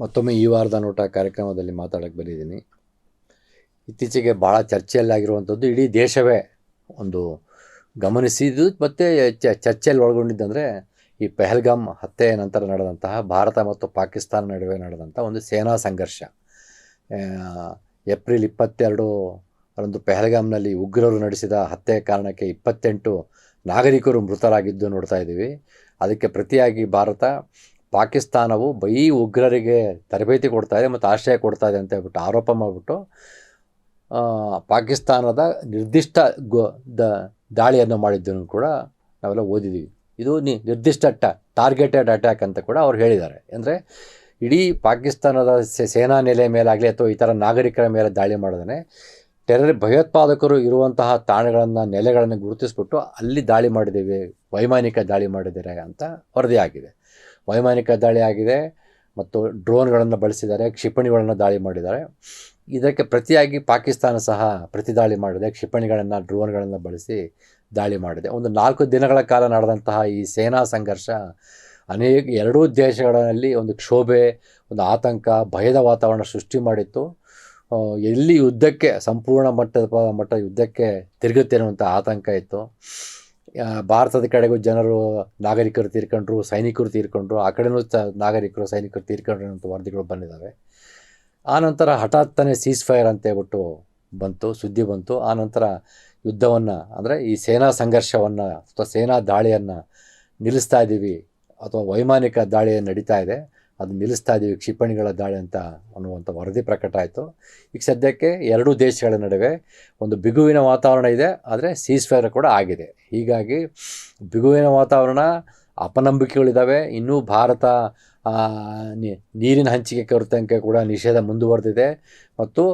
ಮತ್ತೊಮ್ಮೆ ಈ ವಾರದ ನೋಟ ಕಾರ್ಯಕ್ರಮದಲ್ಲಿ ಮಾತಾಡೋಕ್ಕೆ ಬಂದಿದ್ದೀನಿ. ಇತ್ತೀಚೆಗೆ ಭಾಳ ಚರ್ಚೆಯಲ್ಲಾಗಿರುವಂಥದ್ದು ಇಡೀ ದೇಶವೇ ಒಂದು ಗಮನಿಸಿದ್ದು ಮತ್ತು ಚರ್ಚೆಯಲ್ಲಿ ಒಳಗೊಂಡಿದ್ದಂದರೆ ಈ ಪೆಹಲ್ಗಾಮ್ ಹತ್ಯೆಯ ನಂತರ ನಡೆದಂತಹ ಭಾರತ ಮತ್ತು ಪಾಕಿಸ್ತಾನ ನಡುವೆ ನಡೆದಂಥ ಒಂದು ಸೇನಾ ಸಂಘರ್ಷ. ಏಪ್ರಿಲ್ ಇಪ್ಪತ್ತೆರಡು ರಂದು ಪೆಹಲ್ಗಾಮ್ನಲ್ಲಿ ಉಗ್ರರು ನಡೆಸಿದ ಹತ್ಯೆ ಕಾರಣಕ್ಕೆ ಇಪ್ಪತ್ತೆಂಟು ನಾಗರಿಕರು ಮೃತರಾಗಿದ್ದು ನೋಡ್ತಾ ಇದ್ದೀವಿ. ಅದಕ್ಕೆ ಪ್ರತಿಯಾಗಿ ಭಾರತ ಪಾಕಿಸ್ತಾನವು ಬೈ ಉಗ್ರರಿಗೆ ತರಬೇತಿ ಕೊಡ್ತಾ ಇದೆ ಮತ್ತು ಆಶ್ರಯ ಕೊಡ್ತಾ ಇದೆ ಅಂತ ಹೇಳ್ಬಿಟ್ಟು ಆರೋಪ ಮಾಡಿಬಿಟ್ಟು ಪಾಕಿಸ್ತಾನದ ನಿರ್ದಿಷ್ಟ ಗೋ, ದ, ದಾಳಿಯನ್ನು ಮಾಡಿದ್ದನ್ನು ಕೂಡ ನಾವೆಲ್ಲ ಓದಿದ್ದೀವಿ. ಇದು ನಿ, ನಿರ್ದಿಷ್ಟ ಟ ಟಾರ್ಗೆಟೆಡ್ ಅಟ್ಯಾಕ್ ಅಂತ ಕೂಡ ಅವ್ರು ಹೇಳಿದ್ದಾರೆ. ಅಂದರೆ ಇಡೀ ಪಾಕಿಸ್ತಾನದ ಸೇನಾ ನೆಲೆ ಮೇಲಾಗಲಿ ಅಥವಾ ಥರ ನಾಗರಿಕರ ಮೇಲೆ ದಾಳಿ ಮಾಡಿದ್ರೆ ಟೆರರ್ ಭಯೋತ್ಪಾದಕರು ಇರುವಂತಹ ತಾಣಗಳನ್ನು, ನೆಲೆಗಳನ್ನು ಗುರುತಿಸ್ಬಿಟ್ಟು ಅಲ್ಲಿ ದಾಳಿ ಮಾಡಿದ್ದೀವಿ, ವೈಮಾನಿಕ ದಾಳಿ ಮಾಡಿದ್ದಾರೆ ಅಂತ ವರದಿಯಾಗಿದೆ. ವೈಮಾನಿಕ ದಾಳಿ ಆಗಿದೆ ಮತ್ತು ಡ್ರೋನ್ಗಳನ್ನು ಬಳಸಿದ್ದಾರೆ, ಕ್ಷಿಪಣಿಗಳನ್ನು ದಾಳಿ ಮಾಡಿದ್ದಾರೆ. ಇದಕ್ಕೆ ಪ್ರತಿಯಾಗಿ ಪಾಕಿಸ್ತಾನ ಸಹ ಪ್ರತಿದಾಳಿ ಮಾಡಿದೆ, ಕ್ಷಿಪಣಿಗಳನ್ನು, ಡ್ರೋನ್ಗಳನ್ನು ಬಳಸಿ ದಾಳಿ ಮಾಡಿದೆ. ಒಂದು ನಾಲ್ಕು ದಿನಗಳ ಕಾಲ ನಡೆದಂತಹ ಈ ಸೇನಾ ಸಂಘರ್ಷ ಅನೇಕ, ಎರಡೂ ದೇಶಗಳಲ್ಲಿ ಒಂದು ಕ್ಷೋಭೆ, ಒಂದು ಆತಂಕ, ಭಯದ ವಾತಾವರಣ ಸೃಷ್ಟಿ ಮಾಡಿತ್ತು. ಎಲ್ಲಿ ಯುದ್ಧಕ್ಕೆ, ಸಂಪೂರ್ಣ ಮಟ್ಟದ ಮಟ್ಟ ಯುದ್ಧಕ್ಕೆ ತಿರುಗುತ್ತೆ ಅನ್ನುವಂಥ ಆತಂಕ ಇತ್ತು. ಭಾರತದ ಕಡೆಗೂ ಜನರು ನಾಗರಿಕರು ತೀರ್ಕೊಂಡ್ರು, ಸೈನಿಕರು ತೀರ್ಕೊಂಡ್ರು, ಆ ಕಡೆನೂ ತ, ನಾಗರಿಕರು, ಸೈನಿಕರು ತೀರ್ಕೊಂಡ್ರು ಅಂತ ವರದಿಗಳು ಬಂದಿದ್ದಾವೆ. ಆನಂತರ ಹಠಾತ್ತನೇ ಸೀಸ್ ಫೈರ್ ಅಂತ ಹೇಳ್ಬಿಟ್ಟು ಬಂತು, ಸುದ್ದಿ ಬಂತು. ಆನಂತರ ಯುದ್ಧವನ್ನು, ಅಂದರೆ ಈ ಸೇನಾ ಸಂಘರ್ಷವನ್ನು, ಅಥವಾ ಸೇನಾ ದಾಳಿಯನ್ನು ನಿಲ್ಲಿಸ್ತಾ ಇದ್ದೀವಿ, ಅಥವಾ ವೈಮಾನಿಕ ದಾಳಿ ನಡೀತಾ ಇದೆ. ಅದು ನಿಲ್ಲಿಸ್ತಾ ಇದ್ದೀವಿ ಕ್ಷಿಪಣಿಗಳ ದಾಳಿ ಅಂತ ಅನ್ನುವಂಥ ವರದಿ ಪ್ರಕಟ ಆಯಿತು. ಈಗ ಸದ್ಯಕ್ಕೆ ಎರಡೂ ದೇಶಗಳ ನಡುವೆ ಒಂದು ಬಿಗುವಿನ ವಾತಾವರಣ ಇದೆ, ಆದರೆ ಸೀಸ್ ಫೈರ್ ಕೂಡ ಆಗಿದೆ. ಹೀಗಾಗಿ ಬಿಗುವಿನ ವಾತಾವರಣ ಅಪನಂಬಿಕೆಗಳಿದ್ದಾವೆ ಇನ್ನೂ ಭಾರತ ನೀರಿನ ಹಂಚಿಕೆ ಕೊರತಂಕೆ ಕೂಡ ನಿಷೇಧ ಮುಂದುವರೆದಿದೆ. ಮತ್ತು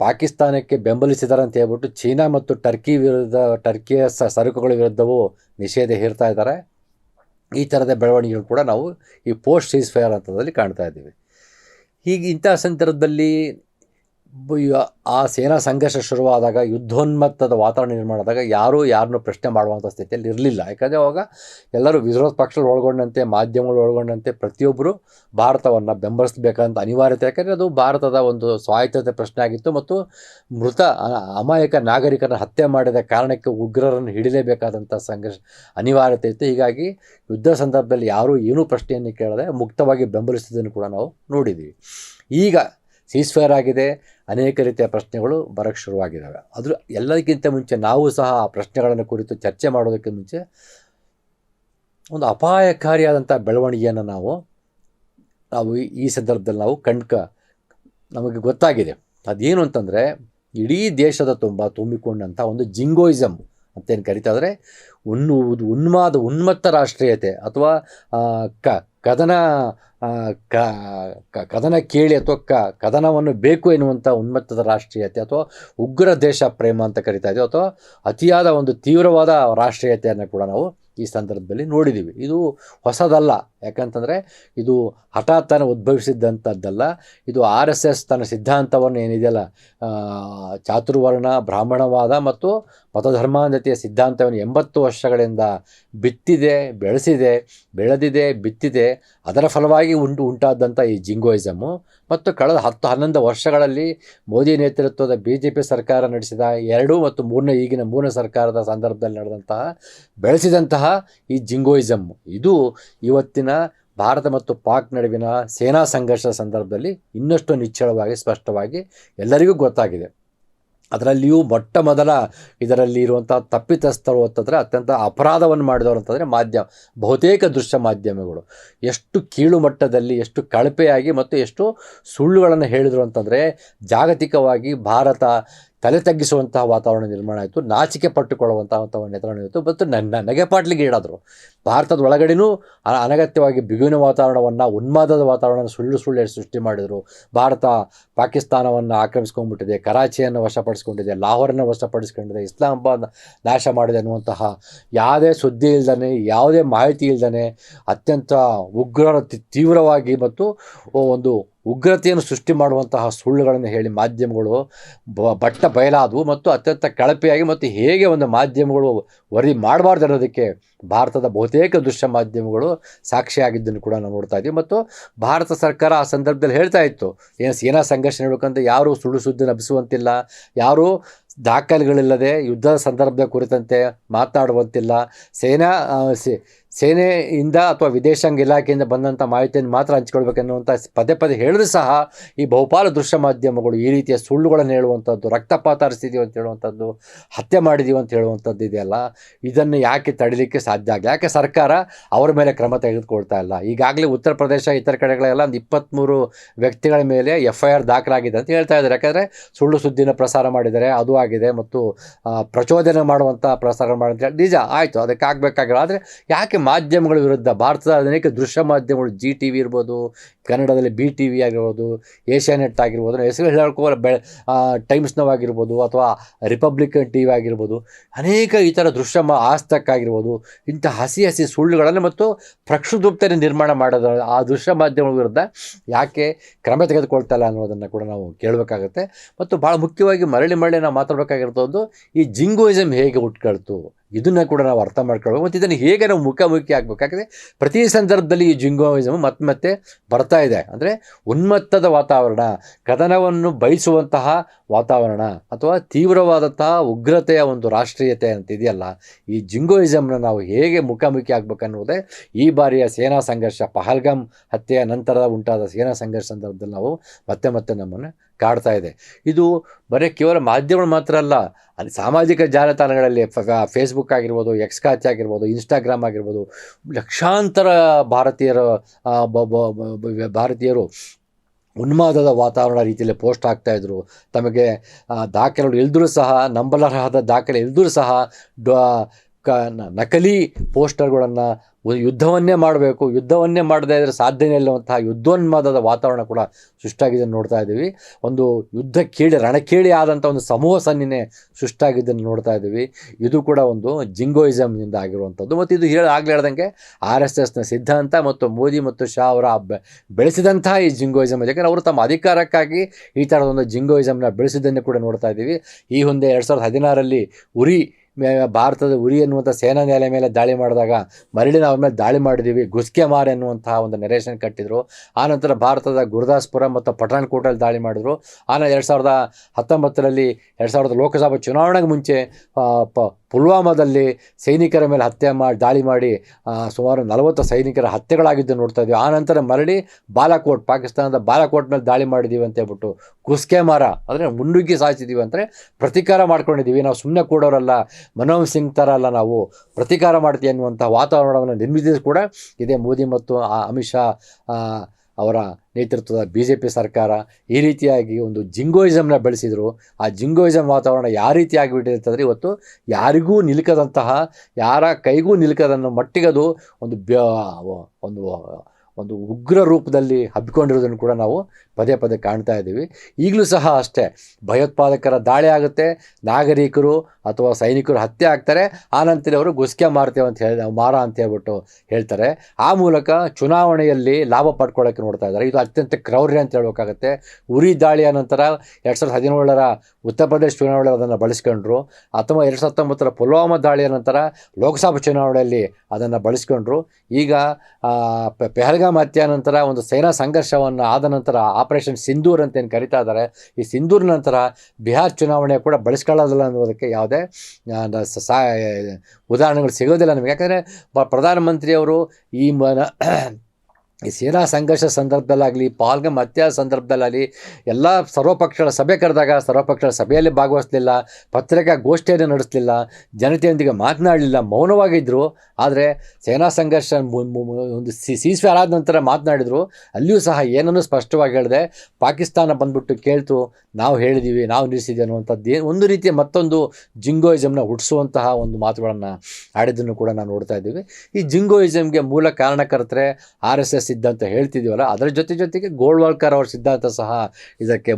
ಪಾಕಿಸ್ತಾನಕ್ಕೆ ಬೆಂಬಲಿಸಿದ್ದಾರೆ ಅಂತ ಹೇಳ್ಬಿಟ್ಟು ಚೀನಾ ಮತ್ತು ಟರ್ಕಿ ವಿರುದ್ಧ, ಟರ್ಕಿಯ ಸರಕುಗಳ ವಿರುದ್ಧವೂ ನಿಷೇಧ ಹೇರ್ತಾ ಇದ್ದಾರೆ. ಈ ಥರದ ಬೆಳವಣಿಗೆಗಳು ಕೂಡ ನಾವು ಈ ಪೋಸ್ಟ್ ಸೀಸ್ ಫೈರ್ ಹಂತದಲ್ಲಿ ಕಾಣ್ತಾ ಇದ್ದೀವಿ. ಹೀಗೆ ಇಂಥ ಸಂದರ್ಭದಲ್ಲಿ ಆ ಸೇನಾ ಸಂಘರ್ಷ ಶುರುವಾದಾಗ, ಯುದ್ಧೋನ್ಮತ್ತದ ವಾತಾವರಣ ನಿರ್ಮಾಣ ಆದಾಗ ಯಾರೂ ಯಾರನ್ನೂ ಪ್ರಶ್ನೆ ಮಾಡುವಂಥ ಸ್ಥಿತಿಯಲ್ಲಿ ಇರಲಿಲ್ಲ. ಯಾಕಂದರೆ ಅವಾಗ ಎಲ್ಲರೂ ವಿರೋಧ ಪಕ್ಷಗಳು ಒಳಗೊಂಡಂತೆ, ಮಾಧ್ಯಮಗಳು ಒಳಗೊಂಡಂತೆ ಪ್ರತಿಯೊಬ್ಬರು ಭಾರತವನ್ನು ಬೆಂಬಲಿಸಬೇಕಂತ ಅನಿವಾರ್ಯತೆ. ಯಾಕಂದರೆ ಅದು ಭಾರತದ ಒಂದು ಸ್ವಾಯತ್ತತೆ ಪ್ರಶ್ನೆ ಆಗಿತ್ತು ಮತ್ತು ಮೃತ ಅಮಾಯಕ ನಾಗರಿಕರನ್ನು ಹತ್ಯೆ ಮಾಡಿದ ಕಾರಣಕ್ಕೆ ಉಗ್ರರನ್ನು ಹಿಡಿಲೇಬೇಕಾದಂಥ ಸಂಘರ್ಷ ಅನಿವಾರ್ಯತೆ ಇತ್ತು. ಹೀಗಾಗಿ ಯುದ್ಧ ಸಂದರ್ಭದಲ್ಲಿ ಯಾರೂ ಏನೂ ಪ್ರಶ್ನೆಯನ್ನು ಕೇಳದೆ ಮುಕ್ತವಾಗಿ ಬೆಂಬಲಿಸಿದ್ದನ್ನು ಕೂಡ ನಾವು ನೋಡಿದ್ದೀವಿ. ಈಗ ಸೀಸ್ಫೈರ್ ಆಗಿದೆ. ಅನೇಕ ರೀತಿಯ ಪ್ರಶ್ನೆಗಳು ಬರೋಕ್ಕೆ ಶುರುವಾಗಿದ್ದಾವೆ ಅದ್ರ ಎಲ್ಲದಕ್ಕಿಂತ ಮುಂಚೆ ನಾವು ಸಹ ಆ ಪ್ರಶ್ನೆಗಳನ್ನು ಕುರಿತು ಚರ್ಚೆ ಮಾಡೋದಕ್ಕೆ ಮುಂಚೆ ಒಂದು ಅಪಾಯಕಾರಿಯಾದಂಥ ಬೆಳವಣಿಗೆಯನ್ನು ನಾವು ನಾವು ಈ- ಸಂದರ್ಭದಲ್ಲಿ ನಾವು ಕಣ್ಕ, ನಮಗೆ ಗೊತ್ತಾಗಿದೆ. ಅದೇನು ಅಂತಂದರೆ ಇಡೀ ದೇಶದ ತುಂಬ ತುಂಬಿಕೊಂಡಂಥ ಒಂದು ಜಿಂಗೋಯಿಸಮ್ ಅಂತೇನು ಕರಿತಾ ಇದ್ದರೆ ಉನ್ನು ಉನ್ಮಾದ, ಉನ್ಮತ್ತ ರಾಷ್ಟ್ರೀಯತೆ ಅಥವಾ ಕ, ಕದನ ಕ ಕದನ ಕೇಳಿ ಅಥವಾ ಕ, ಕದನವನ್ನು ಬೇಕು ಎನ್ನುವಂಥ ಉನ್ಮತ್ತದ ರಾಷ್ಟ್ರೀಯತೆ ಅಥವಾ ಉಗ್ರ ದೇಶ ಪ್ರೇಮ ಅಂತ ಕರಿತಾ ಇದ್ದೀವಿ ಅಥವಾ ಅತಿಯಾದ ಒಂದು ತೀವ್ರವಾದ ರಾಷ್ಟ್ರೀಯತೆಯನ್ನು ಕೂಡ ನಾವು ಈ ಸಂದರ್ಭದಲ್ಲಿ ನೋಡಿದ್ದೀವಿ ಇದು ಹೊಸದಲ್ಲ. ಯಾಕಂತಂದರೆ ಇದು ಹಠಾತ್ತನೆ ಉದ್ಭವಿಸಿದ್ದಂಥದ್ದಲ್ಲ ಇದು ಆರ್ ಎಸ್ ಎಸ್ ತನ್ನ ಸಿದ್ಧಾಂತವನ್ನು ಏನಿದೆಯಲ್ಲ ಚಾತುರ್ವರ್ಣ, ಬ್ರಾಹ್ಮಣವಾದ ಮತ್ತು ಮತಧರ್ಮಾಂಧತೆಯ ಸಿದ್ಧಾಂತವನ್ನು ಎಂಬತ್ತು ವರ್ಷಗಳಿಂದ ಬಿತ್ತಿದೆ, ಬೆಳೆಸಿದೆ, ಬೆಳೆದಿದೆ, ಬಿತ್ತಿದೆ. ಅದರ ಫಲವಾಗಿ ಉಂಟು ಉಂಟಾದಂಥ ಈ ಜಿಂಗೋಯಿಸಮು. ಮತ್ತು ಕಳೆದ ಹತ್ತು ಹನ್ನೊಂದು ವರ್ಷಗಳಲ್ಲಿ ಮೋದಿ ನೇತೃತ್ವದ ಬಿ ಜೆ ಪಿ ಸರ್ಕಾರ ನಡೆಸಿದ ಎರಡು ಮತ್ತು ಮೂರನೇ ಈಗಿನ ಮೂರನೇ ಸರ್ಕಾರದ ಸಂದರ್ಭದಲ್ಲಿ ನಡೆದಂತಹ, ಬೆಳೆಸಿದಂತಹ ಈ ಜಿಂಗೋಯಿಸಮ್. ಇದು ಇವತ್ತಿನ ಭಾರತ ಮತ್ತು ಪಾಕ್ ನಡುವಿನ ಸೇನಾ ಸಂಘರ್ಷದ ಸಂದರ್ಭದಲ್ಲಿ ಇನ್ನಷ್ಟು ನಿಚ್ಚಳವಾಗಿ, ಸ್ಪಷ್ಟವಾಗಿ ಎಲ್ಲರಿಗೂ ಗೊತ್ತಾಗಿದೆ. ಅದರಲ್ಲಿಯೂ ಮೊಟ್ಟ ಮೊದಲ ಇದರಲ್ಲಿ ಇರುವಂಥ ತಪ್ಪಿತಸ್ಥರು ಅಂತಂದರೆ ಅತ್ಯಂತ ಅಪರಾಧವನ್ನು ಮಾಡಿದವರು ಅಂತಂದರೆ ಮಾಧ್ಯಮ, ಬಹುತೇಕ ದೃಶ್ಯ ಮಾಧ್ಯಮಗಳು. ಎಷ್ಟು ಕೀಳು ಮಟ್ಟದಲ್ಲಿ ಎಷ್ಟು ಕಳಪೆಯಾಗಿ ಮತ್ತು ಎಷ್ಟು ಸುಳ್ಳುಗಳನ್ನು ಹೇಳಿದರು ಅಂತಂದರೆ ಜಾಗತಿಕವಾಗಿ ಭಾರತ ತಲೆ ತಗ್ಗಿಸುವಂತಹ ವಾತಾವರಣ ನಿರ್ಮಾಣ ಆಯಿತು. ನಾಚಿಕೆ ಪಟ್ಟುಕೊಳ್ಳುವಂತಹ ನಿರ್ಮಾಣ ಆಯಿತು. ಮತ್ತು ನನ್ನ ನಗೆಪಾಟ್ಲಿಗೆ ಈಡಾದರು. ಭಾರತದ ಒಳಗಡೆನೂ ಅನಗತ್ಯವಾಗಿ ಬಿಗುವಿನ ವಾತಾವರಣವನ್ನು, ಉನ್ಮಾದದ ವಾತಾವರಣ ಸುಳ್ಳು ಸುಳ್ಳು ಸೃಷ್ಟಿ ಮಾಡಿದರು. ಭಾರತ ಪಾಕಿಸ್ತಾನವನ್ನು ಆಕ್ರಮಿಸ್ಕೊಂಡ್ಬಿಟ್ಟಿದೆ, ಕರಾಚಿಯನ್ನು ವಶಪಡಿಸ್ಕೊಂಡಿದೆ, ಲಾಹೋರನ್ನು ವಶಪಡಿಸ್ಕೊಂಡಿದೆ ಇಸ್ಲಾಮಾಬಾದ್ ನಾಶ ಮಾಡಿದೆ ಅನ್ನುವಂತಹ ಯಾವುದೇ ಸುದ್ದಿ ಇಲ್ದೇ ಯಾವುದೇ ಮಾಹಿತಿ ಇಲ್ದೇ ಅತ್ಯಂತ ಉಗ್ರರ ತೀವ್ರವಾಗಿ ಮತ್ತು ಒಂದು ಉಗ್ರತೆಯನ್ನು ಸೃಷ್ಟಿ ಮಾಡುವಂತಹ ಸುಳ್ಳುಗಳನ್ನು ಹೇಳಿ ಮಾಧ್ಯಮಗಳು ಬಟ್ಟ ಬಯಲಾದವು ಮತ್ತು ಅತ್ಯಂತ ಕಳಪೆಯಾಗಿ ಮತ್ತು ಹೇಗೆ ಒಂದು ಮಾಧ್ಯಮಗಳು ವರದಿ ಮಾಡಬಾರ್ದು ಅನ್ನೋದಕ್ಕೆ ಭಾರತದ ಬಹುತೇಕ ದೃಶ್ಯ ಮಾಧ್ಯಮಗಳು ಸಾಕ್ಷಿಯಾಗಿದ್ದನ್ನು ಕೂಡ ನಾವು ನೋಡ್ತಾ ಇದ್ದೀವಿ. ಮತ್ತು ಭಾರತ ಸರ್ಕಾರ ಆ ಸಂದರ್ಭದಲ್ಲಿ ಹೇಳ್ತಾ ಇತ್ತು, ಏನು ಸೇನಾ ಸಂಘರ್ಷ ನಡಬೇಕಂತ ಯಾರೂ ಸುಳ್ಳು ಸುದ್ದಿ ಹಬ್ಬಿಸುವಂತಿಲ್ಲ ಯಾರೂ ದಾಖಲೆಗಳಿಲ್ಲದೆ ಯುದ್ಧದ ಸಂದರ್ಭದ ಕುರಿತಂತೆ ಮಾತನಾಡುವಂತಿಲ್ಲ ಸೇನಾ ಸೇನೆಯಿಂದ ಅಥವಾ ವಿದೇಶಾಂಗ ಇಲಾಖೆಯಿಂದ ಬಂದಂಥ ಮಾಹಿತಿಯನ್ನು ಮಾತ್ರ ಹಂಚ್ಕೊಳ್ಬೇಕನ್ನುವಂಥ ಪದೇ ಪದೇ ಹೇಳಿದ್ರು ಸಹ ಈ ಬಹುಪಾಲ ದೃಶ್ಯ ಮಾಧ್ಯಮಗಳು ಈ ರೀತಿಯ ಸುಳ್ಳುಗಳನ್ನು ಹೇಳುವಂಥದ್ದು ರಕ್ತಪಾತ ಹರಿಸಿದೀವಿ ಅಂತ ಹೇಳುವಂಥದ್ದು ಹತ್ಯೆ ಮಾಡಿದೀವಿ ಅಂತ ಹೇಳುವಂಥದ್ದು ಇದೆಯಲ್ಲ, ಇದನ್ನು ಯಾಕೆ ತಡಿಲಿಕ್ಕೆ ಸಾಧ್ಯ ಆಗಲಿ ಯಾಕೆ ಸರ್ಕಾರ ಅವರ ಮೇಲೆ ಕ್ರಮ ತೆಗೆದುಕೊಳ್ತಾ ಇಲ್ಲ? ಈಗಾಗಲೇ ಉತ್ತರ ಪ್ರದೇಶ, ಇತರ ಕಡೆಗಳೆಲ್ಲ ಒಂದು ಇಪ್ಪತ್ತ್ಮೂರು ವ್ಯಕ್ತಿಗಳ ಮೇಲೆ ಎಫ್ ಐ ಆರ್ ದಾಖಲಾಗಿದೆ ಅಂತ ಹೇಳ್ತಾ ಇದ್ದಾರೆ. ಯಾಕಂದರೆ ಸುಳ್ಳು ಸುದ್ದಿನ ಪ್ರಸಾರ ಮಾಡಿದರೆ ಅದು ಆಗಿದೆ ಮತ್ತು ಆ, ಪ್ರಚೋದನೆ ಮಾಡುವಂಥ ಪ್ರಸಾರ ಮಾಡಿದ್ರೆ ನಿಜ ಆಯಿತು ಅದಕ್ಕೆ ಆಗಬೇಕಾಗಿಲ್ಲ. ಆದರೆ ಯಾಕೆ ಮಾಧ್ಯಮಗಳ ವಿರುದ್ಧ ಭಾರತದ ಅನೇಕ ದೃಶ್ಯ ಮಾಧ್ಯಮಗಳು ಜಿ ಟಿ ವಿ ಇರ್ಬೋದು ಕನ್ನಡದಲ್ಲಿ ಬಿ ಟಿ ವಿ ಆಗಿರ್ಬೋದು ಏಷ್ಯಾನೆಟ್ ಆಗಿರ್ಬೋದು ಹೆಸರು ಹೇಳ್ಕೋ ಬೆ ಟೈಮ್ಸ್ ನವ್ ಆಗಿರ್ಬೋದು ಅಥವಾ ರಿಪಬ್ಲಿಕನ್ ಟಿ ವಿ ಆಗಿರ್ಬೋದು ಅನೇಕ ಈ ಥರ ದೃಶ್ಯ ಆಸ್ತಕ್ಕಾಗಿರ್ಬೋದು ಇಂಥ ಹಸಿ ಹಸಿ ಸುಳ್ಳುಗಳನ್ನು ಮತ್ತು ಪ್ರಕ್ಷುಬ್ಧತೆ ನಿರ್ಮಾಣ ಮಾಡೋದ ಆ ದೃಶ್ಯ ಮಾಧ್ಯಮಗಳ ವಿರುದ್ಧ ಯಾಕೆ ಕ್ರಮ ತೆಗೆದುಕೊಳ್ತಾ ಇಲ್ಲ ಅನ್ನೋದನ್ನು ಕೂಡ ನಾವು ಕೇಳಬೇಕಾಗುತ್ತೆ. ಮತ್ತು ಭಾಳ ಮುಖ್ಯವಾಗಿ ಮರಳಿ ಮರಳಿ ನಾವು ಮಾತಾಡಬೇಕಾಗಿರ್ತದ್ದು ಈ ಜಿಂಗೋಯಿಸಮ್ ಹೇಗೆ ಹುಟ್ಕೊಳ್ತು ಇದನ್ನು ಕೂಡ ನಾವು ಅರ್ಥ ಮಾಡ್ಕೊಳ್ಬೇಕು. ಮತ್ತು ಇದನ್ನು ಹೇಗೆ ನಾವು ಮುಖಾಮುಖಿ ಆಗಬೇಕಾಗಿದೆ ಪ್ರತಿ ಸಂದರ್ಭದಲ್ಲಿ ಈ ಜಿಂಗೋಯಿಸಮ್ ಮತ್ತೆ ಮತ್ತೆ ಬರ್ತಾ ಇದೆ. ಅಂದರೆ ಉನ್ಮತ್ತದ ವಾತಾವರಣ, ಕದನವನ್ನು ಬಯಸುವಂತಹ ವಾತಾವರಣ ಅಥವಾ ತೀವ್ರವಾದಂತಹ ಉಗ್ರತೆಯ ಒಂದು ರಾಷ್ಟ್ರೀಯತೆ ಅಂತ ಇದೆಯಲ್ಲ ಈ ಜಿಂಗೋಯಿಸಮ್ನ ನಾವು ಹೇಗೆ ಮುಖಾಮುಖಿ ಆಗ್ಬೇಕನ್ನುವುದೇ ಈ ಬಾರಿಯ ಸೇನಾ ಸಂಘರ್ಷ, ಪಹಲ್ಗಾಮ್ ಹತ್ಯೆಯ ನಂತರ ಉಂಟಾದ ಸೇನಾ ಸಂಘರ್ಷ ಸಂದರ್ಭದಲ್ಲಿ ನಾವು ಮತ್ತೆ ಮತ್ತೆ ನಮ್ಮನ್ನು ಕಾಡ್ತಾ ಇದೆ. ಇದು ಬರೀ ಕೇವಲ ಮಾಧ್ಯಮಗಳು ಮಾತ್ರ ಅಲ್ಲ ಅಲ್ಲಿ ಸಾಮಾಜಿಕ ಜಾಲತಾಣಗಳಲ್ಲಿ ಫೇಸ್ಬುಕ್ ಆಗಿರ್ಬೋದು ಎಕ್ಸ್ ಆಗಿರ್ಬೋದು ಇನ್ಸ್ಟಾಗ್ರಾಮ್ ಆಗಿರ್ಬೋದು, ಲಕ್ಷಾಂತರ ಭಾರತೀಯರ ಭಾರತೀಯರು ಉನ್ಮಾದದ ವಾತಾವರಣ ರೀತಿಯಲ್ಲಿ ಪೋಸ್ಟ್ ಆಗ್ತಾಯಿದ್ರು ತಮಗೆ ದಾಖಲೆಗಳು ಇಲ್ದರೂ ಸಹ, ನಂಬಲರ್ಹದ ದಾಖಲೆ ಇಲ್ದರೂ ಸಹ, ಡ ಕ ನಕಲಿ ಪೋಸ್ಟರ್ಗಳನ್ನು ಯುದ್ಧವನ್ನೇ ಮಾಡಬೇಕು. ಯುದ್ಧವನ್ನೇ ಮಾಡದೇ ಇದ್ದರೆ ಸಾಧ್ಯನೇ ಇಲ್ಲವಂತಹ ಯುದ್ಧೋನ್ಮಾದದ ವಾತಾವರಣ ಕೂಡ ಸೃಷ್ಟಾಗಿದ್ದನ್ನು ನೋಡ್ತಾ ಇದ್ದೀವಿ. ಒಂದು ಯುದ್ಧ ಕೇಳಿ, ರಣಕೇಳಿ ಆದಂಥ ಒಂದು ಸಮೂಹ ಸನ್ನಿನೆ ಸೃಷ್ಟಾಗಿದ್ದನ್ನು ನೋಡ್ತಾ ಇದ್ದೀವಿ. ಇದು ಕೂಡ ಒಂದು ಜಿಂಗೋಯಿಸಮ್ನಿಂದ ಆಗಿರುವಂಥದ್ದು. ಮತ್ತು ಇದು ಹೇಳಿ ಆಗಲೇ ಆರ್ ಎಸ್ ಎಸ್ನ ಸಿದ್ಧಾಂತ ಮತ್ತು ಮೋದಿ ಮತ್ತು ಶಾ ಅವರ ಬೆಳೆಸಿದಂತಹ ಈ ಜಿಂಗೋಯಿಸಮ್ ಯಾಕಂದರೆ ಅವರು ತಮ್ಮ ಅಧಿಕಾರಕ್ಕಾಗಿ ಈ ಥರದ ಒಂದು ಜಿಂಗೋಯಿಸಮ್ನ ಬೆಳೆಸಿದ್ದನ್ನು ಕೂಡ ನೋಡ್ತಾ ಇದ್ದೀವಿ. ಈ ಹಿಂದೆ ಎರಡು ಸಾವಿರದ ಹದಿನಾರಲ್ಲಿ ಉರಿ ಭಾರತದ ಉರಿ ಎನ್ನುವಂಥ ಸೇನಾ ನೆಲೆ ಮೇಲೆ ದಾಳಿ ಮಾಡಿದಾಗ ಮರಳಿ ಅವ್ರ ಮೇಲೆ ದಾಳಿ ಮಾಡಿದ್ದೀವಿ, ಗುಸ್ಕೆ ಮಾರ್ ಎನ್ನುವಂತಹ ಒಂದು ನೆರೇಷನ್ ಕಟ್ಟಿದ್ರು. ಆನಂತರ ಭಾರತದ ಗುರುದಾಸ್ಪುರ ಮತ್ತು ಪಠಾಣ್ಕೋಟಲ್ಲಿ ದಾಳಿ ಮಾಡಿದ್ರು. ಆನಂತರ ಎರಡು ಸಾವಿರದ ಹತ್ತೊಂಬತ್ತರಲ್ಲಿ ಎರಡು ಸಾವಿರದ ಲೋಕಸಭಾ ಚುನಾವಣೆಗೆ ಮುಂಚೆ ಪ ಪುಲ್ವಾಮಾದಲ್ಲಿ ಸೈನಿಕರ ಮೇಲೆ ಹತ್ಯೆ ಮಾಡಿ, ದಾಳಿ ಮಾಡಿ ಸುಮಾರು ನಲವತ್ತು ಸೈನಿಕರ ಹತ್ಯೆಗಳಾಗಿದ್ದು ನೋಡ್ತಾ ಇದ್ವಿ ಆನಂತರ ಮರಳಿ ಬಾಲಾಕೋಟ್, ಪಾಕಿಸ್ತಾನದ ಬಾಲಾಕೋಟ್ ಮೇಲೆ ದಾಳಿ ಮಾಡಿದ್ದೀವಿ ಅಂತ ಹೇಳ್ಬಿಟ್ಟು ಕುಸ್ಕೆ ಮಾರ ಅಂದರೆ ಮುನ್ನುಗ್ಗಿ ಸಾಯಿಸಿದ್ದೀವಿ ಅಂದರೆ ಪ್ರತೀಕಾರ ಮಾಡ್ಕೊಂಡಿದ್ದೀವಿ ನಾವು ಸುಮ್ಮನೆ ಕೂಡೋರಲ್ಲ ಮನಮೋಹನ್ ಸಿಂಗ್ ಥರ ಅಲ್ಲ ನಾವು. ಪ್ರತೀಕಾರ ಮಾಡ್ತೀವಿ ಅನ್ನುವಂಥ ವಾತಾವರಣವನ್ನು ನಿರ್ಮಿಸಿದ ಕೂಡ ಇದೇ ಮೋದಿ ಮತ್ತು ಅಮಿತ್ ಶಾ ಅವರ ನೇತೃತ್ವದ ಬಿ ಜೆ ಪಿ ಸರ್ಕಾರ ಈ ರೀತಿಯಾಗಿ ಒಂದು ಜಿಂಗೋಯಿಸಮ್ನ ಬೆಳೆಸಿದರು. ಆ ಜಿಂಗೋಯಿಸಮ್ ವಾತಾವರಣ ಯಾವ ರೀತಿ ಬಿಟ್ಟಿರ್ತಂದರೆ ಇವತ್ತು ಯಾರಿಗೂ ನಿಲುಕದಂತಹ, ಯಾರ ಕೈಗೂ ನಿಲುಕದನ್ನು ಮಟ್ಟಿಗೆ ಅದು ಒಂದು ಬ್ಯ ಒಂದು ಒಂದು ಉಗ್ರ ರೂಪದಲ್ಲಿ ಹಬ್ಬಿಕೊಂಡಿರೋದನ್ನು ಕೂಡ ನಾವು ಪದೇ ಪದೇ ಕಾಣ್ತಾ ಇದ್ದೀವಿ. ಈಗಲೂ ಸಹ ಅಷ್ಟೇ ಭಯೋತ್ಪಾದಕರ ದಾಳಿ ಆಗುತ್ತೆ ನಾಗರಿಕರು ಅಥವಾ ಸೈನಿಕರು ಹತ್ಯೆ ಆಗ್ತಾರೆ ಆನಂತರ ಅವರು ಗುಸ್ಕೆ ಮಾರ್ತೇವೆ ಅಂತ ಹೇಳಿ ಮಾರ ಅಂತ ಹೇಳ್ಬಿಟ್ಟು ಹೇಳ್ತಾರೆ. ಆ ಮೂಲಕ ಚುನಾವಣೆಯಲ್ಲಿ ಲಾಭ ಪಡ್ಕೊಳ್ಳೋಕ್ಕೆ ನೋಡ್ತಾ ಇದ್ದಾರೆ. ಇದು ಅತ್ಯಂತ ಕ್ರೌರ್ಯ ಅಂತ ಹೇಳಬೇಕಾಗತ್ತೆ. ಉರಿ ದಾಳಿಯ ನಂತರ ಎರಡು ಸಾವಿರದ ಹದಿನೇಳರ ಉತ್ತರ ಪ್ರದೇಶ ಚುನಾವಣೆಯಲ್ಲಿ ಅದನ್ನು ಬಳಸ್ಕೊಂಡ್ರು ಅಥವಾ ಎರಡು ಸಾವಿರದ ಹತ್ತೊಂಬತ್ತರ ಪುಲ್ವಾಮಾ ದಾಳಿಯ ನಂತರ ಲೋಕಸಭಾ ಚುನಾವಣೆಯಲ್ಲಿ ಅದನ್ನು ಬಳಸ್ಕೊಂಡ್ರು. ಈಗ ಆ, ಪೆ- ಪೆಹಲ್ಗಾಮ್ ಹತ್ಯೆ ನಂತರ ಒಂದು ಸೇನಾ ಸಂಘರ್ಷವನ್ನು ಆದ ನಂತರ ಆಪರೇಷನ್ ಸಿಂಧೂರ್ ಅಂತ ಏನು ಕರಿತಾ ಇದ್ದಾರೆ ಈ ಸಿಂಧೂರ್ ನಂತರ ಬಿಹಾರ್ ಚುನಾವಣೆ ಕೂಡ ಬಳಸ್ಕೊಳ್ಳೋದಿಲ್ಲ ಅನ್ನೋದಕ್ಕೆ ಯಾವುದೇ ಸಾ ಉದಾಹರಣೆಗಳು ಸಿಗೋದಿಲ್ಲ ನಮಗೆ. ಯಾಕಂದರೆ ಪ್ರಧಾನಮಂತ್ರಿಯವರು ಈ ಈ ಸೇನಾ ಸಂಘರ್ಷ ಸಂದರ್ಭದಲ್ಲಾಗಲಿ, ಪಾಲ್ಗಮ್ ಹತ್ಯೆ ಸಂದರ್ಭದಲ್ಲಾಗಲಿ, ಎಲ್ಲ ಸರ್ವಪಕ್ಷಗಳ ಸಭೆ ಕರೆದಾಗ ಸರ್ವಪಕ್ಷಗಳ ಸಭೆಯಲ್ಲಿ ಭಾಗವಹಿಸಲಿಲ್ಲ, ಪತ್ರಿಕಾ ಗೋಷ್ಠಿಯನ್ನು ನಡೆಸಲಿಲ್ಲ, ಜನತೆಯೊಂದಿಗೆ ಮಾತನಾಡಲಿಲ್ಲ ಮೌನವಾಗಿದ್ದರು ಆದರೆ ಸೇನಾ ಸಂಘರ್ಷ ಒಂದು ಸಿ ಸೀಸ್ಫೇರ್ ಆದ ನಂತರ ಮಾತನಾಡಿದರು. ಅಲ್ಲಿಯೂ ಸಹ ಏನನ್ನೂ ಸ್ಪಷ್ಟವಾಗಿ ಹೇಳಿದೆ ಪಾಕಿಸ್ತಾನ ಬಂದ್ಬಿಟ್ಟು ಕೇಳ್ತು, ನಾವು ಹೇಳಿದ್ದೀವಿ ನಾವು ನಿಲ್ಲಿಸಿದ್ದೀವಿ ಅನ್ನುವಂಥದ್ದು ಒಂದು ರೀತಿಯ ಮತ್ತೊಂದು ಜಿಂಗೋಯಿಸಮ್ನ ಹುಟ್ಟಿಸುವಂತಹ ಒಂದು ಮಾತುಗಳನ್ನು ಆಡಿದ್ದನ್ನು ಕೂಡ ನಾವು ನೋಡ್ತಾ ಇದ್ದೀವಿ. ಈ ಜಿಂಗೋಯಿಸಮ್ಗೆ ಮೂಲ ಕಾರಣಕರ್ತರೆ ಆರ್ ಎಸ್ ಎಸ್ ಸಿದ್ಧಾಂತ ಹೇಳ್ತಿದ್ದೀವಲ್ಲ, ಅದರ ಜೊತೆ ಜೊತೆಗೆ ಗೋಳ್ವಾಲ್ಕರ್ ಅವ್ರ ಸಿದ್ಧಾಂತ ಸಹ ಇದಕ್ಕೆ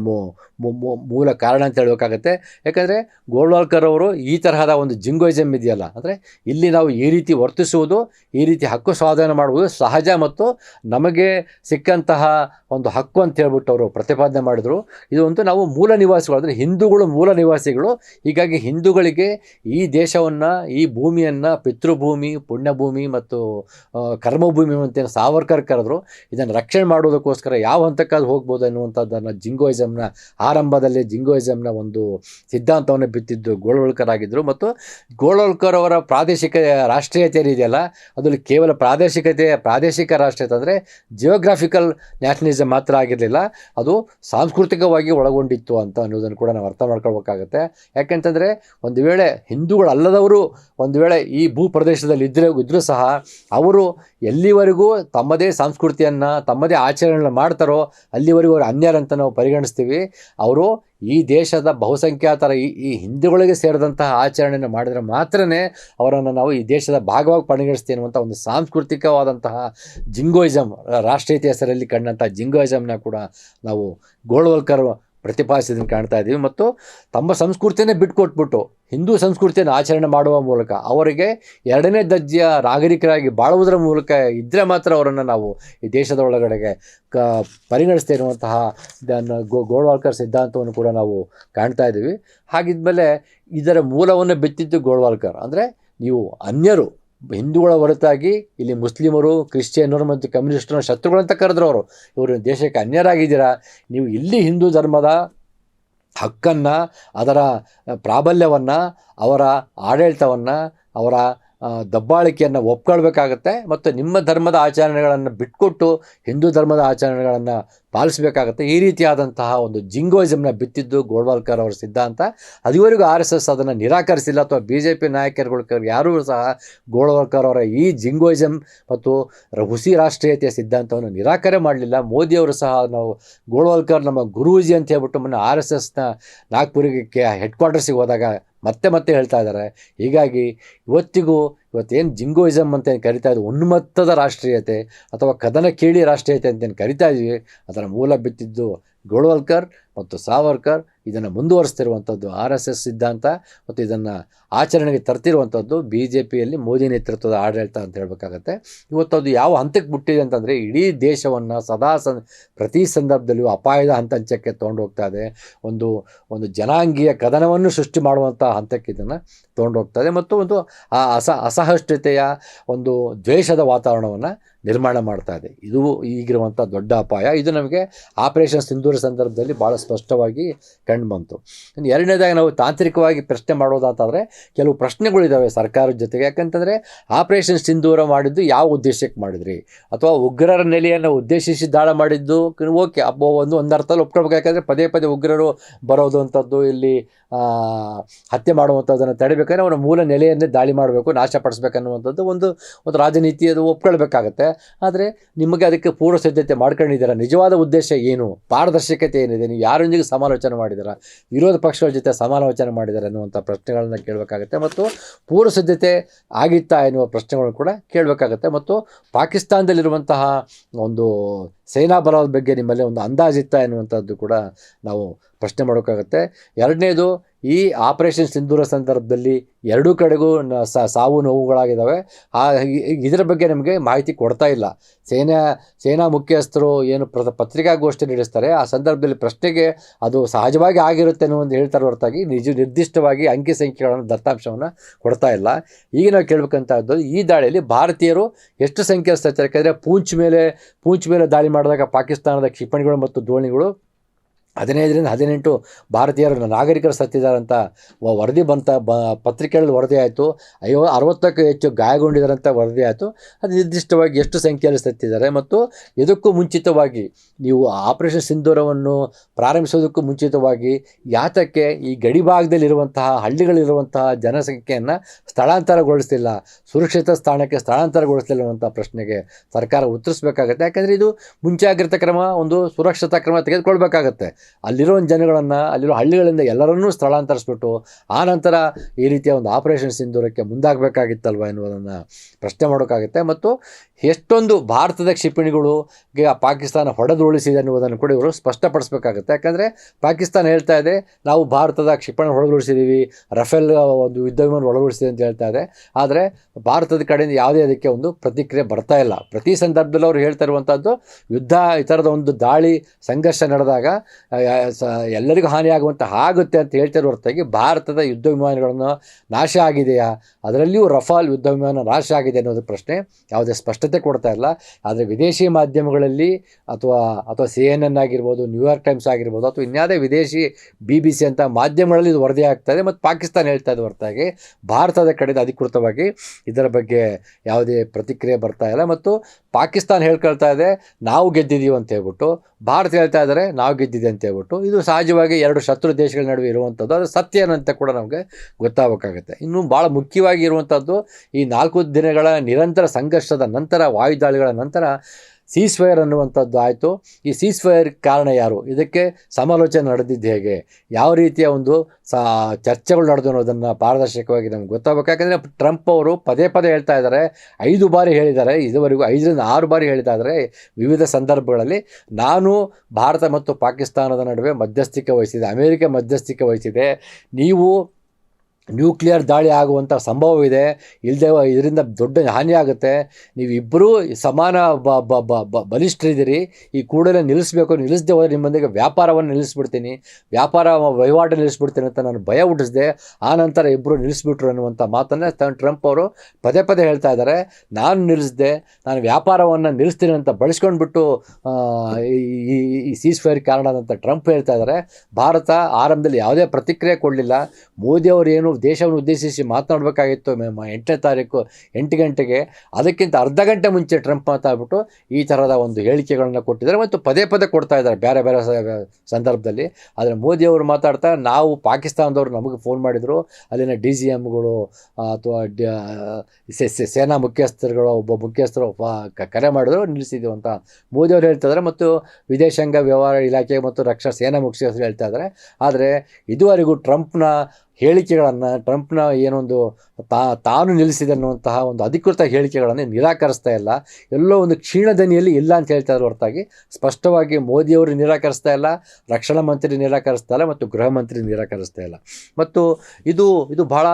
ಮೂಲ ಕಾರಣ ಅಂತ ಹೇಳಬೇಕಾಗತ್ತೆ. ಯಾಕಂದರೆ ಗೋಳ್ವಾಳ್ಕರ್ ಅವರು ಈ ತರಹದ ಒಂದು ಜಿಂಗೋಯಿಸಮ್ ಇದೆಯಲ್ಲ, ಅಂದರೆ ಇಲ್ಲಿ ನಾವು ಈ ರೀತಿ ವರ್ತಿಸುವುದು, ಈ ರೀತಿ ಹಕ್ಕು ಸಾಧನೆ ಮಾಡುವುದು ಸಹಜ ಮತ್ತು ನಮಗೆ ಸಿಕ್ಕಂತಹ ಒಂದು ಹಕ್ಕು ಅಂತ ಹೇಳ್ಬಿಟ್ಟು ಅವರು ಪ್ರತಿಪಾದನೆ ಮಾಡಿದರು. ಇದು ಒಂದು ನಾವು ಮೂಲ ನಿವಾಸಿಗಳು, ಅಂದರೆ ಹಿಂದೂಗಳು ಮೂಲ ನಿವಾಸಿಗಳು. ಹೀಗಾಗಿ ಹಿಂದೂಗಳಿಗೆ ಈ ದೇಶವನ್ನು, ಈ ಭೂಮಿಯನ್ನು, ಪಿತೃಭೂಮಿ, ಪುಣ್ಯಭೂಮಿ ಮತ್ತು ಕರ್ಮಭೂಮಿ ಅಂತ ಸಾವರ್ಕರ್ ಕರೆದ್ರು ಇದನ್ನು ರಕ್ಷಣೆ ಮಾಡೋದಕ್ಕೋಸ್ಕರ ಯಾವ ಹಂತಕ್ಕಾದ್ರೂ ಹೋಗ್ಬೋದು ಅನ್ನುವಂಥದ್ದನ್ನು ಜಿಂಗೋಯಿಸಮ್ನ ಆರಂಭದಲ್ಲಿ ಜಿಂಗೋಯಿಸಮ್ನ ಒಂದು ಸಿದ್ಧಾಂತವನ್ನು ಬಿತ್ತಿದ್ದು ಗೋಳ್ವಳ್ಕರ್ ಆಗಿದ್ದರು ಮತ್ತು ಗೋಳ್ವಳ್ಕರ್ ಅವರ ಪ್ರಾದೇಶಿಕ ರಾಷ್ಟ್ರೀಯತೆ ಇದೆಯಲ್ಲ, ಅದರಲ್ಲಿ ಕೇವಲ ಪ್ರಾದೇಶಿಕತೆ, ಪ್ರಾದೇಶಿಕ ರಾಷ್ಟ್ರೀಯತೆ ಅಂದರೆ ಜಿಯೋಗ್ರಾಫಿಕಲ್ ನ್ಯಾಷನಲಿಸಮ್ ಮಾತ್ರ ಆಗಿರಲಿಲ್ಲ. ಅದು ಸಾಂಸ್ಕೃತಿಕವಾಗಿ ಒಳಗೊಂಡಿತ್ತು ಅಂತ ಅನ್ನೋದನ್ನು ಕೂಡ ನಾವು ಅರ್ಥ ಮಾಡ್ಕೊಳ್ಬೇಕಾಗತ್ತೆ. ಯಾಕೆಂತಂದರೆ ಒಂದು ವೇಳೆ ಹಿಂದೂಗಳಲ್ಲದವರು ಒಂದು ವೇಳೆ ಈ ಭೂ ಪ್ರದೇಶದಲ್ಲಿ ಇದ್ದರೆ ಇದ್ದರೂ ಸಹ ಅವರು ಎಲ್ಲಿವರೆಗೂ ತಮ್ಮದೇ ಸಂಸ್ಕೃತಿಯನ್ನು ತಮ್ಮದೇ ಆಚರಣೆಗಳನ್ನ ಮಾಡ್ತಾರೋ ಅಲ್ಲಿವರೆಗೂ ಅವರು ಅನ್ಯರಂತ ನಾವು ಪರಿಗಣಿಸ್ತೀವಿ. ಅವರು ಈ ದೇಶದ ಬಹುಸಂಖ್ಯಾತರ ಈ ಈ ಹಿಂದೂಗಳಿಗೆ ಸೇರಿದಂತಹ ಆಚರಣೆಯನ್ನು ಮಾಡಿದರೆ ಮಾತ್ರನೇ ಅವರನ್ನು ನಾವು ಈ ದೇಶದ ಭಾಗವಾಗಿ ಪರಿಗಣಿಸ್ತೀವಿ ಅನ್ನುವಂಥ ಒಂದು ಸಾಂಸ್ಕೃತಿಕವಾದಂತಹ ಜಿಂಗೋಯಿಸಮ್ ರಾಷ್ಟ್ರೀಯತೆ ಹೆಸರಲ್ಲಿ ಕಂಡಂಥ ಜಿಂಗೋಯಿಸಮ್ನ ಕೂಡ ನಾವು ಗೋಳ್ವಲ್ಕರ್ ಪ್ರತಿಪಾದಿಸಿದ್ದನ್ನು ಕಾಣ್ತಾ ಇದ್ದೀವಿ. ಮತ್ತು ತಮ್ಮ ಸಂಸ್ಕೃತಿಯನ್ನೇ ಬಿಟ್ಕೊಟ್ಬಿಟ್ಟು ಹಿಂದೂ ಸಂಸ್ಕೃತಿಯನ್ನು ಆಚರಣೆ ಮಾಡುವ ಮೂಲಕ ಅವರಿಗೆ ಎರಡನೇ ದರ್ಜೆಯ ನಾಗರಿಕರಾಗಿ ಬಾಳುವುದರ ಮೂಲಕ ಇದ್ದರೆ ಮಾತ್ರ ಅವರನ್ನು ನಾವು ಈ ದೇಶದ ಒಳಗಡೆಗೆ ಕ ಪರಿಗಣಿಸ್ತಾ ಇರುವಂತಹ ಗೋಳ್ವಾಲ್ಕರ್ ಸಿದ್ಧಾಂತವನ್ನು ಕೂಡ ನಾವು ಕಾಣ್ತಾ ಇದ್ದೀವಿ. ಹಾಗಿದ್ಮೇಲೆ ಇದರ ಮೂಲವನ್ನು ಬಿತ್ತಿದ್ದು ಗೋಳ್ವಾಲ್ಕರ್ ಅಂದರೆ ನೀವು ಅನ್ಯರು. ಹಿಂದೂಗಳ ಹೊರತಾಗಿ ಇಲ್ಲಿ ಮುಸ್ಲಿಮರು, ಕ್ರಿಶ್ಚಿಯನ್ನರು ಮತ್ತು ಕಮ್ಯುನಿಸ್ಟರು, ಶತ್ರುಗಳಂತ ಕರೆದ್ರು ಅವರು. ಇವರು ದೇಶಕ್ಕೆ ಅನ್ಯರಾಗಿದ್ದೀರಾ? ನೀವು ಇಲ್ಲಿ ಹಿಂದೂ ಧರ್ಮದ ಹಕ್ಕನ್ನು, ಅದರ ಪ್ರಾಬಲ್ಯವನ್ನು, ಅವರ ಆಡಳಿತವನ್ನು, ಅವರ ದಬ್ಬಾಳಿಕೆಯನ್ನು ಒಪ್ಕೊಳ್ಬೇಕಾಗತ್ತೆ ಮತ್ತು ನಿಮ್ಮ ಧರ್ಮದ ಆಚರಣೆಗಳನ್ನು ಬಿಟ್ಕೊಟ್ಟು ಹಿಂದೂ ಧರ್ಮದ ಆಚರಣೆಗಳನ್ನು ಪಾಲಿಸಬೇಕಾಗತ್ತೆ. ಈ ರೀತಿಯಾದಂತಹ ಒಂದು ಜಿಂಗೋಯಿಸಮ್ನ ಬಿತ್ತಿದ್ದು ಗೋಳ್ವಾಲ್ಕರ್ ಅವರ ಸಿದ್ಧಾಂತ. ಅದುವರೆಗೂ ಆರ್ ಎಸ್ ಎಸ್ ಅದನ್ನು ನಿರಾಕರಿಸಿಲ್ಲ ಅಥವಾ ಬಿ ಜೆ ಪಿ ನಾಯಕರುಗಳು ಯಾರೂ ಸಹ ಗೋಳ್ವಾಲ್ಕರ್ ಅವರ ಈ ಜಿಂಗೋಯಿಸಮ್ ಮತ್ತು ಹುಸಿ ರಾಷ್ಟ್ರೀಯತೆಯ ಸಿದ್ಧಾಂತವನ್ನು ನಿರಾಕರಣೆ ಮಾಡಲಿಲ್ಲ. ಮೋದಿಯವರು ಸಹ ನಾವು ಗೋಳ್ವಾಲ್ಕರ್ ನಮ್ಮ ಗುರೂಜಿ ಅಂತ ಹೇಳ್ಬಿಟ್ಟು ಮೊನ್ನೆ ಆರ್ ಎಸ್ ಎಸ್ನ ನಾಗ್ಪುರಿಗೆ ಹೆಡ್ ಕ್ವಾರ್ಟರ್ಸಿಗೆ ಹೋದಾಗ ಮತ್ತೆ ಮತ್ತೆ ಹೇಳ್ತಾ ಇದ್ದಾರೆ. ಹೀಗಾಗಿ ಇವತ್ತಿಗೂ ಇವತ್ತೇನು ಜಿಂಗೋಯಿಸಮ್ ಅಂತ ಏನು ಕರಿತಾ ಇದ್ದೀವಿ ಉನ್ಮತ್ತದ ರಾಷ್ಟ್ರೀಯತೆ ಅಥವಾ ಕದನ ಕೇಳಿ ರಾಷ್ಟ್ರೀಯತೆ ಅಂತೇನು ಕರಿತಾ ಇದ್ದೀವಿ ಅದರ ಮೂಲ ಬಿತ್ತಿದ್ದು ಗೋಳ್ವಲ್ಕರ್ ಮತ್ತು ಸಾವರ್ಕರ್. ಇದನ್ನು ಮುಂದುವರಿಸ್ತಿರುವಂಥದ್ದು ಆರ್ ಎಸ್ ಎಸ್ ಸಿದ್ಧಾಂತ ಮತ್ತು ಇದನ್ನು ಆಚರಣೆಗೆ ತರ್ತಿರುವಂಥದ್ದು ಬಿ ಜೆ ಪಿಯಲ್ಲಿ ಮೋದಿ ನೇತೃತ್ವದ ಆಡಳಿತ ಅಂತ ಹೇಳಬೇಕಾಗತ್ತೆ. ಇವತ್ತು ಅದು ಯಾವ ಹಂತಕ್ಕೆ ಬಿಟ್ಟಿದೆ ಅಂತಂದರೆ ಇಡೀ ದೇಶವನ್ನು ಸದಾ ಸಂ ಪ್ರತಿ ಸಂದರ್ಭದಲ್ಲಿಯೂ ಅಪಾಯದ ಹಂತಂಚಕ್ಕೆ ತೊಗೊಂಡು ಹೋಗ್ತಾ ಇದೆ. ಒಂದು ಒಂದು ಜನಾಂಗೀಯ ಕದನವನ್ನು ಸೃಷ್ಟಿ ಮಾಡುವಂಥ ಹಂತಕ್ಕೆ ಇದನ್ನು ತೊಗೊಂಡು ಹೋಗ್ತಾ ಇದೆ. ಮತ್ತು ಒಂದು ಆ ಅಸ, ಅಸಹಿಷ್ಣುತೆಯ ಒಂದು ದ್ವೇಷದ ವಾತಾವರಣವನ್ನು ನಿರ್ಮಾಣ ಮಾಡ್ತಾ ಇದೆ. ಇದು ಈಗಿರುವಂಥ ದೊಡ್ಡ ಅಪಾಯ. ಇದು ನಮಗೆ ಆಪರೇಷನ್ ಸಿಂಧೂರ ಸಂದರ್ಭದಲ್ಲಿ ಭಾಳ ಸ್ಪಷ್ಟವಾಗಿ ಕಂಡು ಬಂತು. ಇನ್ನು ಎರಡನೇದಾಗಿ ನಾವು ತಾಂತ್ರಿಕವಾಗಿ ಪ್ರಶ್ನೆ ಮಾಡೋದಾತಂದರೆ ಕೆಲವು ಪ್ರಶ್ನೆಗಳಿದ್ದಾವೆ ಸರ್ಕಾರದ ಜೊತೆಗೆ. ಯಾಕಂತಂದರೆ ಆಪರೇಷನ್ ಸಿಂಧೂರ ಮಾಡಿದ್ದು ಯಾವ ಉದ್ದೇಶಕ್ಕೆ ಮಾಡಿದ್ರಿ? ಅಥವಾ ಉಗ್ರರ ನೆಲೆಯನ್ನು ಉದ್ದೇಶಿಸಿ ದಾಳ ಮಾಡಿದ್ದು? ಓಕೆ, ಅಬ್ಬ, ಒಂದು ಒಂದು ಅರ್ಥದಲ್ಲಿ ಒಪ್ಕೊಳ್ಬೇಕು. ಯಾಕಂದರೆ ಪದೇ ಪದೇ ಉಗ್ರರು ಬರೋದು ಅಂಥದ್ದು, ಇಲ್ಲಿ ಹತ್ಯೆ ಮಾಡುವಂಥದ್ದನ್ನು ತಡಿಬೇಕಂದ್ರೆ ಅವನ ಮೂಲ ನೆಲೆಯನ್ನೇ ದಾಳಿ ಮಾಡಬೇಕು, ನಾಶಪಡಿಸ್ಬೇಕನ್ನುವಂಥದ್ದು ಒಂದು ಒಂದು ರಾಜನೀತಿ ಅದು ಒಪ್ಕೊಳ್ಬೇಕಾಗತ್ತೆ. ಆದರೆ ನಿಮಗೆ ಅದಕ್ಕೆ ಪೂರ್ವ ಸಿದ್ಧತೆ ಮಾಡ್ಕೊಂಡಿದ್ದೀರಾ? ನಿಜವಾದ ಉದ್ದೇಶ ಏನು? ಪಾರದರ್ಶಕತೆ ಏನಿದೆ? ನೀವು ಯಾರೊಂದಿಗೆ ಸಮಾಲೋಚನೆ ಮಾಡಿದ್ದೀರಾ? ವಿರೋಧ ಪಕ್ಷಗಳ ಜೊತೆ ಸಮಾಲೋಚನೆ ಮಾಡಿದ್ದಾರೆ ಅನ್ನುವಂಥ ಪ್ರಶ್ನೆಗಳನ್ನ ಕೇಳಬೇಕಾಗತ್ತೆ. ಮತ್ತು ಪೂರ್ವ ಸಿದ್ಧತೆ ಆಗಿತ್ತಾ ಎನ್ನುವ ಪ್ರಶ್ನೆಗಳನ್ನು ಕೂಡ ಕೇಳಬೇಕಾಗತ್ತೆ ಮತ್ತು ಪಾಕಿಸ್ತಾನದಲ್ಲಿರುವಂತಹ ಒಂದು ಸೇನಾ ಬಲದ ಬಗ್ಗೆ ನಿಮ್ಮಲ್ಲಿ ಒಂದು ಅಂದಾಜಿತ್ತ ಎನ್ನುವಂಥದ್ದು ಕೂಡ ನಾವು ಪ್ರಶ್ನೆ ಮಾಡೋಕ್ಕಾಗತ್ತೆ. ಎರಡನೇದು, ಈ ಆಪರೇಷನ್ ಸಿಂಧೂರ ಸಂದರ್ಭದಲ್ಲಿ ಎರಡೂ ಕಡೆಗೂ ಸಾವು ನೋವುಗಳಾಗಿದ್ದಾವೆ. ಆ ಇದರ ಬಗ್ಗೆ ನಮಗೆ ಮಾಹಿತಿ ಕೊಡ್ತಾ ಇಲ್ಲ. ಸೇನಾ ಸೇನಾ ಮುಖ್ಯಸ್ಥರು ಏನು ಪ್ರ ಪತ್ರಿಕಾಗೋಷ್ಠಿ ನಡೆಸ್ತಾರೆ, ಆ ಸಂದರ್ಭದಲ್ಲಿ ಪ್ರಶ್ನೆಗೆ ಅದು ಸಹಜವಾಗಿ ಆಗಿರುತ್ತೆ ಅನ್ನೋ ಒಂದು ಹೇಳ್ತಾರೆ ಹೊರತಾಗಿ ನಿಜ, ನಿರ್ದಿಷ್ಟವಾಗಿ ಅಂಕಿ ಸಂಖ್ಯೆಗಳನ್ನು, ದತ್ತಾಂಶವನ್ನು ಕೊಡ್ತಾ ಇಲ್ಲ. ಈಗ ನಾವು ಕೇಳಬೇಕಂತ ಈ ದಾಳಿಯಲ್ಲಿ ಭಾರತೀಯರು ಎಷ್ಟು ಸಂಖ್ಯೆ ಯಾಕಂದರೆ ಪೂಂಚ್ ಮೇಲೆ ಪೂಂಚ್ ಮೇಲೆ ದಾಳಿ ಮಾಡಿದಾಗ ಪಾಕಿಸ್ತಾನದ ಕ್ಷಿಪಣಿಗಳು ಮತ್ತು ದೋಣಿಗಳು ಹದಿನೈದರಿಂದ ಹದಿನೆಂಟು ಭಾರತೀಯರು ನಾಗರಿಕರು ಸತ್ತಿದ್ದಾರೆ ಅಂತ ವರದಿ ಬಂತ, ಬ ಪತ್ರಿಕೆಗಳಲ್ಲಿ ವರದಿ ಆಯಿತು. ಐವ ಅರವತ್ತಕ್ಕೂ ಹೆಚ್ಚು ಗಾಯಗೊಂಡಿದ್ದಾರೆ ಅಂತ ವರದಿ ಆಯಿತು. ಅದು ನಿರ್ದಿಷ್ಟವಾಗಿ ಎಷ್ಟು ಸಂಖ್ಯೆಯಲ್ಲಿ ಸತ್ತಿದ್ದಾರೆ ಮತ್ತು ಇದಕ್ಕೂ ಮುಂಚಿತವಾಗಿ ನೀವು ಆಪರೇಷನ್ ಸಿಂಧೂರವನ್ನು ಪ್ರಾರಂಭಿಸೋದಕ್ಕೂ ಮುಂಚಿತವಾಗಿ ಯಾತಕ್ಕೆ ಈ ಗಡಿ ಭಾಗದಲ್ಲಿರುವಂತಹ ಹಳ್ಳಿಗಳಿರುವಂತಹ ಜನಸಂಖ್ಯೆಯನ್ನು ಸ್ಥಳಾಂತರಗೊಳಿಸ್ತಿಲ್ಲ ಸುರಕ್ಷಿತ ಸ್ಥಾನಕ್ಕೆ ಸ್ಥಳಾಂತರಗೊಳಿಸ್ತಿಲ್ಲ ಅನ್ನುವಂಥ ಪ್ರಶ್ನೆಗೆ ಸರ್ಕಾರ ಉತ್ತರಿಸಬೇಕಾಗತ್ತೆ. ಯಾಕಂದರೆ ಇದು ಮುಂಜಾಗ್ರತಾ ಕ್ರಮ, ಒಂದು ಸುರಕ್ಷತಾ ಕ್ರಮ ತೆಗೆದುಕೊಳ್ಬೇಕಾಗತ್ತೆ. ಅಲ್ಲಿರೋ ಜನಗಳನ್ನು, ಅಲ್ಲಿರೋ ಹಳ್ಳಿಗಳಿಂದ ಎಲ್ಲರನ್ನೂ ಸ್ಥಳಾಂತರಿಸ್ಬಿಟ್ಟು, ಆ ನಂತರ ಈ ರೀತಿಯ ಒಂದು ಆಪರೇಷನ್ ಸಿಂಧೂರಕ್ಕೆ ಮುಂದಾಗಬೇಕಾಗಿತ್ತಲ್ವ ಎನ್ನುವುದನ್ನು ಪ್ರಶ್ನೆ ಮಾಡೋಕ್ಕಾಗುತ್ತೆ. ಮತ್ತು ಎಷ್ಟೊಂದು ಭಾರತದ ಕ್ಷಿಪಣಿಗಳು ಪಾಕಿಸ್ತಾನ ಹೊಡೆದುರುಳಿಸಿದೆ ಅನ್ನುವುದನ್ನು ಕೂಡ ಇವರು ಸ್ಪಷ್ಟಪಡಿಸಬೇಕಾಗುತ್ತೆ. ಯಾಕಂದರೆ ಪಾಕಿಸ್ತಾನ ಹೇಳ್ತಾ ಇದೆ, ನಾವು ಭಾರತದ ಕ್ಷಿಪಣಿ ಹೊಡೆದುರುಳಿಸಿದ್ದೀವಿ ರಫೇಲ್ ಒಂದು ಯುದ್ಧ ವಿಮಾನ ಒಳಗೊಳಿಸಿದೆ ಅಂತ ಹೇಳ್ತಾ ಇದೆ. ಆದರೆ ಭಾರತದ ಕಡೆಯಿಂದ ಯಾವುದೇ ಅದಕ್ಕೆ ಒಂದು ಪ್ರತಿಕ್ರಿಯೆ ಬರ್ತಾ ಇಲ್ಲ. ಪ್ರತಿ ಸಂದರ್ಭದಲ್ಲಿ ಅವರು ಹೇಳ್ತಾ ಇರುವಂಥದ್ದು ಯುದ್ಧ ಈ ಥರದ ಒಂದು ದಾಳಿ, ಸಂಘರ್ಷ ನಡೆದಾಗ ಎಲ್ಲರಿಗೂ ಹಾನಿಯಾಗುವಂಥ ಆಗುತ್ತೆ ಅಂತ ಹೇಳ್ತಿರೋ ಹೊರತಾಗಿ ಭಾರತದ ಯುದ್ಧ ವಿಮಾನಗಳನ್ನು ನಾಶ ಆಗಿದೆಯಾ? ಅದರಲ್ಲಿಯೂ ರಫಾಲ್ ಯುದ್ಧ ವಿಮಾನ ನಾಶ ಆಗಿದೆ ಅನ್ನೋದು ಪ್ರಶ್ನೆ ಯಾವುದೇ ಸ್ಪಷ್ಟತೆ ಕೊಡ್ತಾ ಇಲ್ಲ. ಆದರೆ ವಿದೇಶಿ ಮಾಧ್ಯಮಗಳಲ್ಲಿ ಅಥವಾ ಅಥವಾ ಸಿ ಎನ್ ಎನ್ ಆಗಿರ್ಬೋದು ನ್ಯೂಯಾರ್ಕ್ ಟೈಮ್ಸ್ ಆಗಿರ್ಬೋದು, ಅಥವಾ ಇನ್ಯಾವುದೇ ವಿದೇಶಿ ಬಿ ಬಿ ಸಿ ಅಂತ ಮಾಧ್ಯಮಗಳಲ್ಲಿ ಇದು ವರದಿ ಆಗ್ತಾ ಇದೆ. ಮತ್ತು ಪಾಕಿಸ್ತಾನ ಹೇಳ್ತಾ ಇದೆ ಹೊರತಾಗಿ. ಭಾರತದ ಕಡೆಯಿಂದ ಅಧಿಕೃತವಾಗಿ ಇದರ ಬಗ್ಗೆ ಯಾವುದೇ ಪ್ರತಿಕ್ರಿಯೆ ಬರ್ತಾ ಇಲ್ಲ. ಮತ್ತು ಪಾಕಿಸ್ತಾನ ಹೇಳ್ಕೊಳ್ತಾ ಇದೆ, ನಾವು ಗೆದ್ದಿದ್ದೀವಿ ಅಂತ ಹೇಳ್ಬಿಟ್ಟು, ಭಾರತ ಹೇಳ್ತಾ ಇದ್ದಾರೆ, ನಾವು ಗೆದ್ದಿದೆ ಅಂತ ಹೇಳ್ಬಿಟ್ಟು, ಇದು ಸಹಜವಾಗಿ ಎರಡು ಶತ್ರು ದೇಶಗಳ ನಡುವೆ ಇರುವಂಥದ್ದು, ಅದು ಸತ್ಯ ಏನಂತ ಕೂಡ ನಮಗೆ ಗೊತ್ತಾಗಬೇಕಾಗುತ್ತೆ. ಇನ್ನು ಭಾಳ ಮುಖ್ಯವಾಗಿ ಇರುವಂಥದ್ದು, ಈ ನಾಲ್ಕು ದಿನಗಳ ನಿರಂತರ ಸಂಘರ್ಷದ ನಂತರ, ವಾಯುದಾಳಿಗಳ ನಂತರ ಸೀಸ್ಫೈರ್ ಅನ್ನುವಂಥದ್ದು ಆಯಿತು. ಈ ಸೀಸ್ ಫೈರ್ ಕಾರಣ ಯಾರು? ಇದಕ್ಕೆ ಸಮಾಲೋಚನೆ ನಡೆದಿದ್ದು ಹೇಗೆ? ಯಾವ ರೀತಿಯ ಒಂದು ಸಾ, ಚರ್ಚೆಗಳು ನಡೆದು ಅನ್ನೋದನ್ನು ಪಾರದರ್ಶಕವಾಗಿ ನಮ್ಗೆ ಗೊತ್ತಾಗಬೇಕು. ಯಾಕಂದರೆ ಟ್ರಂಪ್ ಅವರು ಪದೇ ಪದೇ ಹೇಳ್ತಾ ಇದ್ದಾರೆ. ಐದು ಬಾರಿ ಹೇಳಿದ್ದಾರೆ. ಇದುವರೆಗೂ ಐದರಿಂದ ಆರು ಬಾರಿ ಹೇಳ್ತಾ ಇದ್ದಾರೆ. ವಿವಿಧ ಸಂದರ್ಭಗಳಲ್ಲಿ ನಾನು ಭಾರತ ಮತ್ತು ಪಾಕಿಸ್ತಾನದ ನಡುವೆ ಮಧ್ಯಸ್ಥಿಕೆ ವಹಿಸಿದೆ. ಅಮೇರಿಕ ಮಧ್ಯಸ್ಥಿಕೆ ವಹಿಸಿದೆ. ನೀವು ನ್ಯೂಕ್ಲಿಯರ್ ದಾಳಿ ಆಗುವಂಥ ಸಂಭವವಿದೆ ಇಲ್ಲದೆ ಇದರಿಂದ ದೊಡ್ಡ ಹಾನಿಯಾಗುತ್ತೆ ನೀವಿಬ್ಬರೂ ಸಮಾನ ಬ ಬ ಬ ಬಲಿಷ್ಠರಿದ್ದೀರಿ. ಈ ಕೂಡಲೇ ನಿಲ್ಲಿಸಬೇಕು. ನಿಲ್ಲಿಸದೆ ಹೋದರೆ ನಿಮ್ಮೊಂದಿಗೆ ವ್ಯಾಪಾರವನ್ನು ನಿಲ್ಲಿಸ್ಬಿಡ್ತೀನಿ. ವ್ಯಾಪಾರ ವಹಿವಾಟು ನಿಲ್ಲಿಸ್ಬಿಡ್ತೀನಿ ಅಂತ ನಾನು ಭಯ ಹುಟ್ಟಿಸಿದೆ. ಆ ನಂತರ ಇಬ್ಬರು ನಿಲ್ಲಿಸ್ಬಿಟ್ರು ಅನ್ನುವಂಥ ಮಾತನ್ನು ತನ್ ಟ್ರಂಪ್ ಅವರು ಪದೇ ಪದೇ ಹೇಳ್ತಾ ಇದ್ದಾರೆ. ನಾನು ನಿಲ್ಲಿಸಿದೆ. ನಾನು ವ್ಯಾಪಾರವನ್ನು ನಿಲ್ಲಿಸ್ತೀನಿ ಅಂತ ಬಳಸ್ಕೊಂಡ್ಬಿಟ್ಟು ಬಿಟ್ಟು ಈ ಈ ಸೀಸ್ಫೈರ್ ಕಾರಣ ಅಂತ ಟ್ರಂಪ್ ಹೇಳ್ತಾ ಇದ್ದಾರೆ. ಭಾರತ ಆರಂಭದಲ್ಲಿ ಯಾವುದೇ ಪ್ರತಿಕ್ರಿಯೆ ಕೊಡಲಿಲ್ಲ. ಮೋದಿಯವರು ಏನು ದೇಶವನ್ನು ಉದ್ದೇಶಿಸಿ ಮಾತನಾಡಬೇಕಾಗಿತ್ತು. ಎಂಟನೇ ತಾರೀಕು ಎಂಟು ಗಂಟೆಗೆ. ಅದಕ್ಕಿಂತ ಅರ್ಧ ಗಂಟೆ ಮುಂಚೆ ಟ್ರಂಪ್ ಮಾತಾಡ್ಬಿಟ್ಟು ಈ ಥರದ ಒಂದು ಹೇಳಿಕೆಗಳನ್ನು ಕೊಟ್ಟಿದ್ದಾರೆ ಮತ್ತು ಪದೇ ಪದೇ ಕೊಡ್ತಾ ಇದ್ದಾರೆ ಬೇರೆ ಬೇರೆ ಸಂದರ್ಭದಲ್ಲಿ. ಆದರೆ ಮೋದಿಯವರು ಮಾತಾಡ್ತಾ ನಾವು ಪಾಕಿಸ್ತಾನದವರು ನಮಗೆ ಫೋನ್ ಮಾಡಿದರು. ಅಲ್ಲಿನ ಡಿ ಜಿ ಎಮ್ಗಳು ಅಥವಾ ಸೇನಾ ಮುಖ್ಯಸ್ಥರುಗಳು, ಒಬ್ಬ ಮುಖ್ಯಸ್ಥರು ಕರೆ ಮಾಡಿದ್ರು ನಿಲ್ಲಿಸಿದ್ದೀವಿ ಅಂತ ಮೋದಿಯವರು ಹೇಳ್ತಾ ಇದ್ದಾರೆ. ಮತ್ತು ವಿದೇಶಾಂಗ ವ್ಯವಹಾರ ಇಲಾಖೆ ಮತ್ತು ರಕ್ಷಣಾ ಸೇನಾ ಮುಖ್ಯಸ್ಥರು ಹೇಳ್ತಾ ಇದ್ದಾರೆ. ಆದರೆ ಇದುವರೆಗೂ ಟ್ರಂಪ್ನ ಹೇಳಿಕೆಗಳನ್ನು ಟ್ರಂಪ್ನ ಏನೊಂದು ತಾ, ತಾನು ನಿಲ್ಲಿಸಿದೆ ಅನ್ನುವಂತಹ ಒಂದು ಅಧಿಕೃತ ಹೇಳಿಕೆಗಳನ್ನು ನಿರಾಕರಿಸ್ತಾ ಇಲ್ಲ. ಎಲ್ಲೋ ಒಂದು ಕ್ಷೀಣದನಿಯಲ್ಲಿ ಇಲ್ಲ ಅಂತ ಹೇಳ್ತಾ ಇರೋ ಹೊರತಾಗಿ ಸ್ಪಷ್ಟವಾಗಿ ಮೋದಿಯವರು ನಿರಾಕರಿಸ್ತಾ ಇಲ್ಲ, ರಕ್ಷಣಾ ಮಂತ್ರಿ ನಿರಾಕರಿಸ್ತಾ ಇಲ್ಲ ಮತ್ತು ಗೃಹ ಮಂತ್ರಿ ನಿರಾಕರಿಸ್ತಾ ಇಲ್ಲ. ಮತ್ತು ಇದು ಇದು ಬಹಳ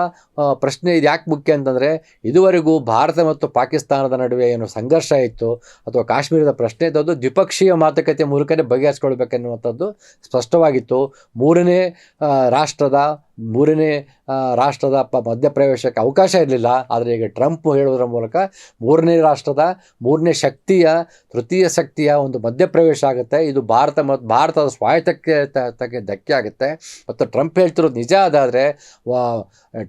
ಪ್ರಶ್ನೆ ಇದು ಯಾಕೆ ಮುಖ್ಯ ಅಂತಂದರೆ ಇದುವರೆಗೂ ಭಾರತ ಮತ್ತು ಪಾಕಿಸ್ತಾನದ ನಡುವೆ ಏನು ಸಂಘರ್ಷ ಇತ್ತು ಅಥವಾ ಕಾಶ್ಮೀರದ ಪ್ರಶ್ನೆ ಇದ್ದದ್ದು ದ್ವಿಪಕ್ಷೀಯ ಮಾತುಕತೆ ಮೂಲಕನೇ ಬಗೆಹರಿಸ್ಕೊಳ್ಬೇಕೆನ್ನುವಂಥದ್ದು ಸ್ಪಷ್ಟವಾಗಿತ್ತು. ಮೂರನೇ ರಾಷ್ಟ್ರದ ಮೂರನೇ ಆ, ರಾಷ್ಟ್ರದ ಪ ಮಧ್ಯಪ್ರವೇಶಕ್ಕೆ ಅವಕಾಶ ಇರಲಿಲ್ಲ. ಆದರೆ ಈಗ ಟ್ರಂಪ್ ಹೇಳೋದ್ರ ಮೂಲಕ ಮೂರನೇ ರಾಷ್ಟ್ರದ ಮೂರನೇ ಶಕ್ತಿಯ ತೃತೀಯ ಶಕ್ತಿಯ ಒಂದು ಮಧ್ಯಪ್ರವೇಶ ಆಗುತ್ತೆ. ಇದು ಭಾರತ ಮತ್ತು ಭಾರತದ ಸ್ವಾಯತ್ತಕ್ಕೆ ತಕ್ಕೆ ಧಕ್ಕೆ ಆಗುತ್ತೆ. ಮತ್ತು ಟ್ರಂಪ್ ಹೇಳ್ತಿರೋದು ನಿಜ. ಅದಾದರೆ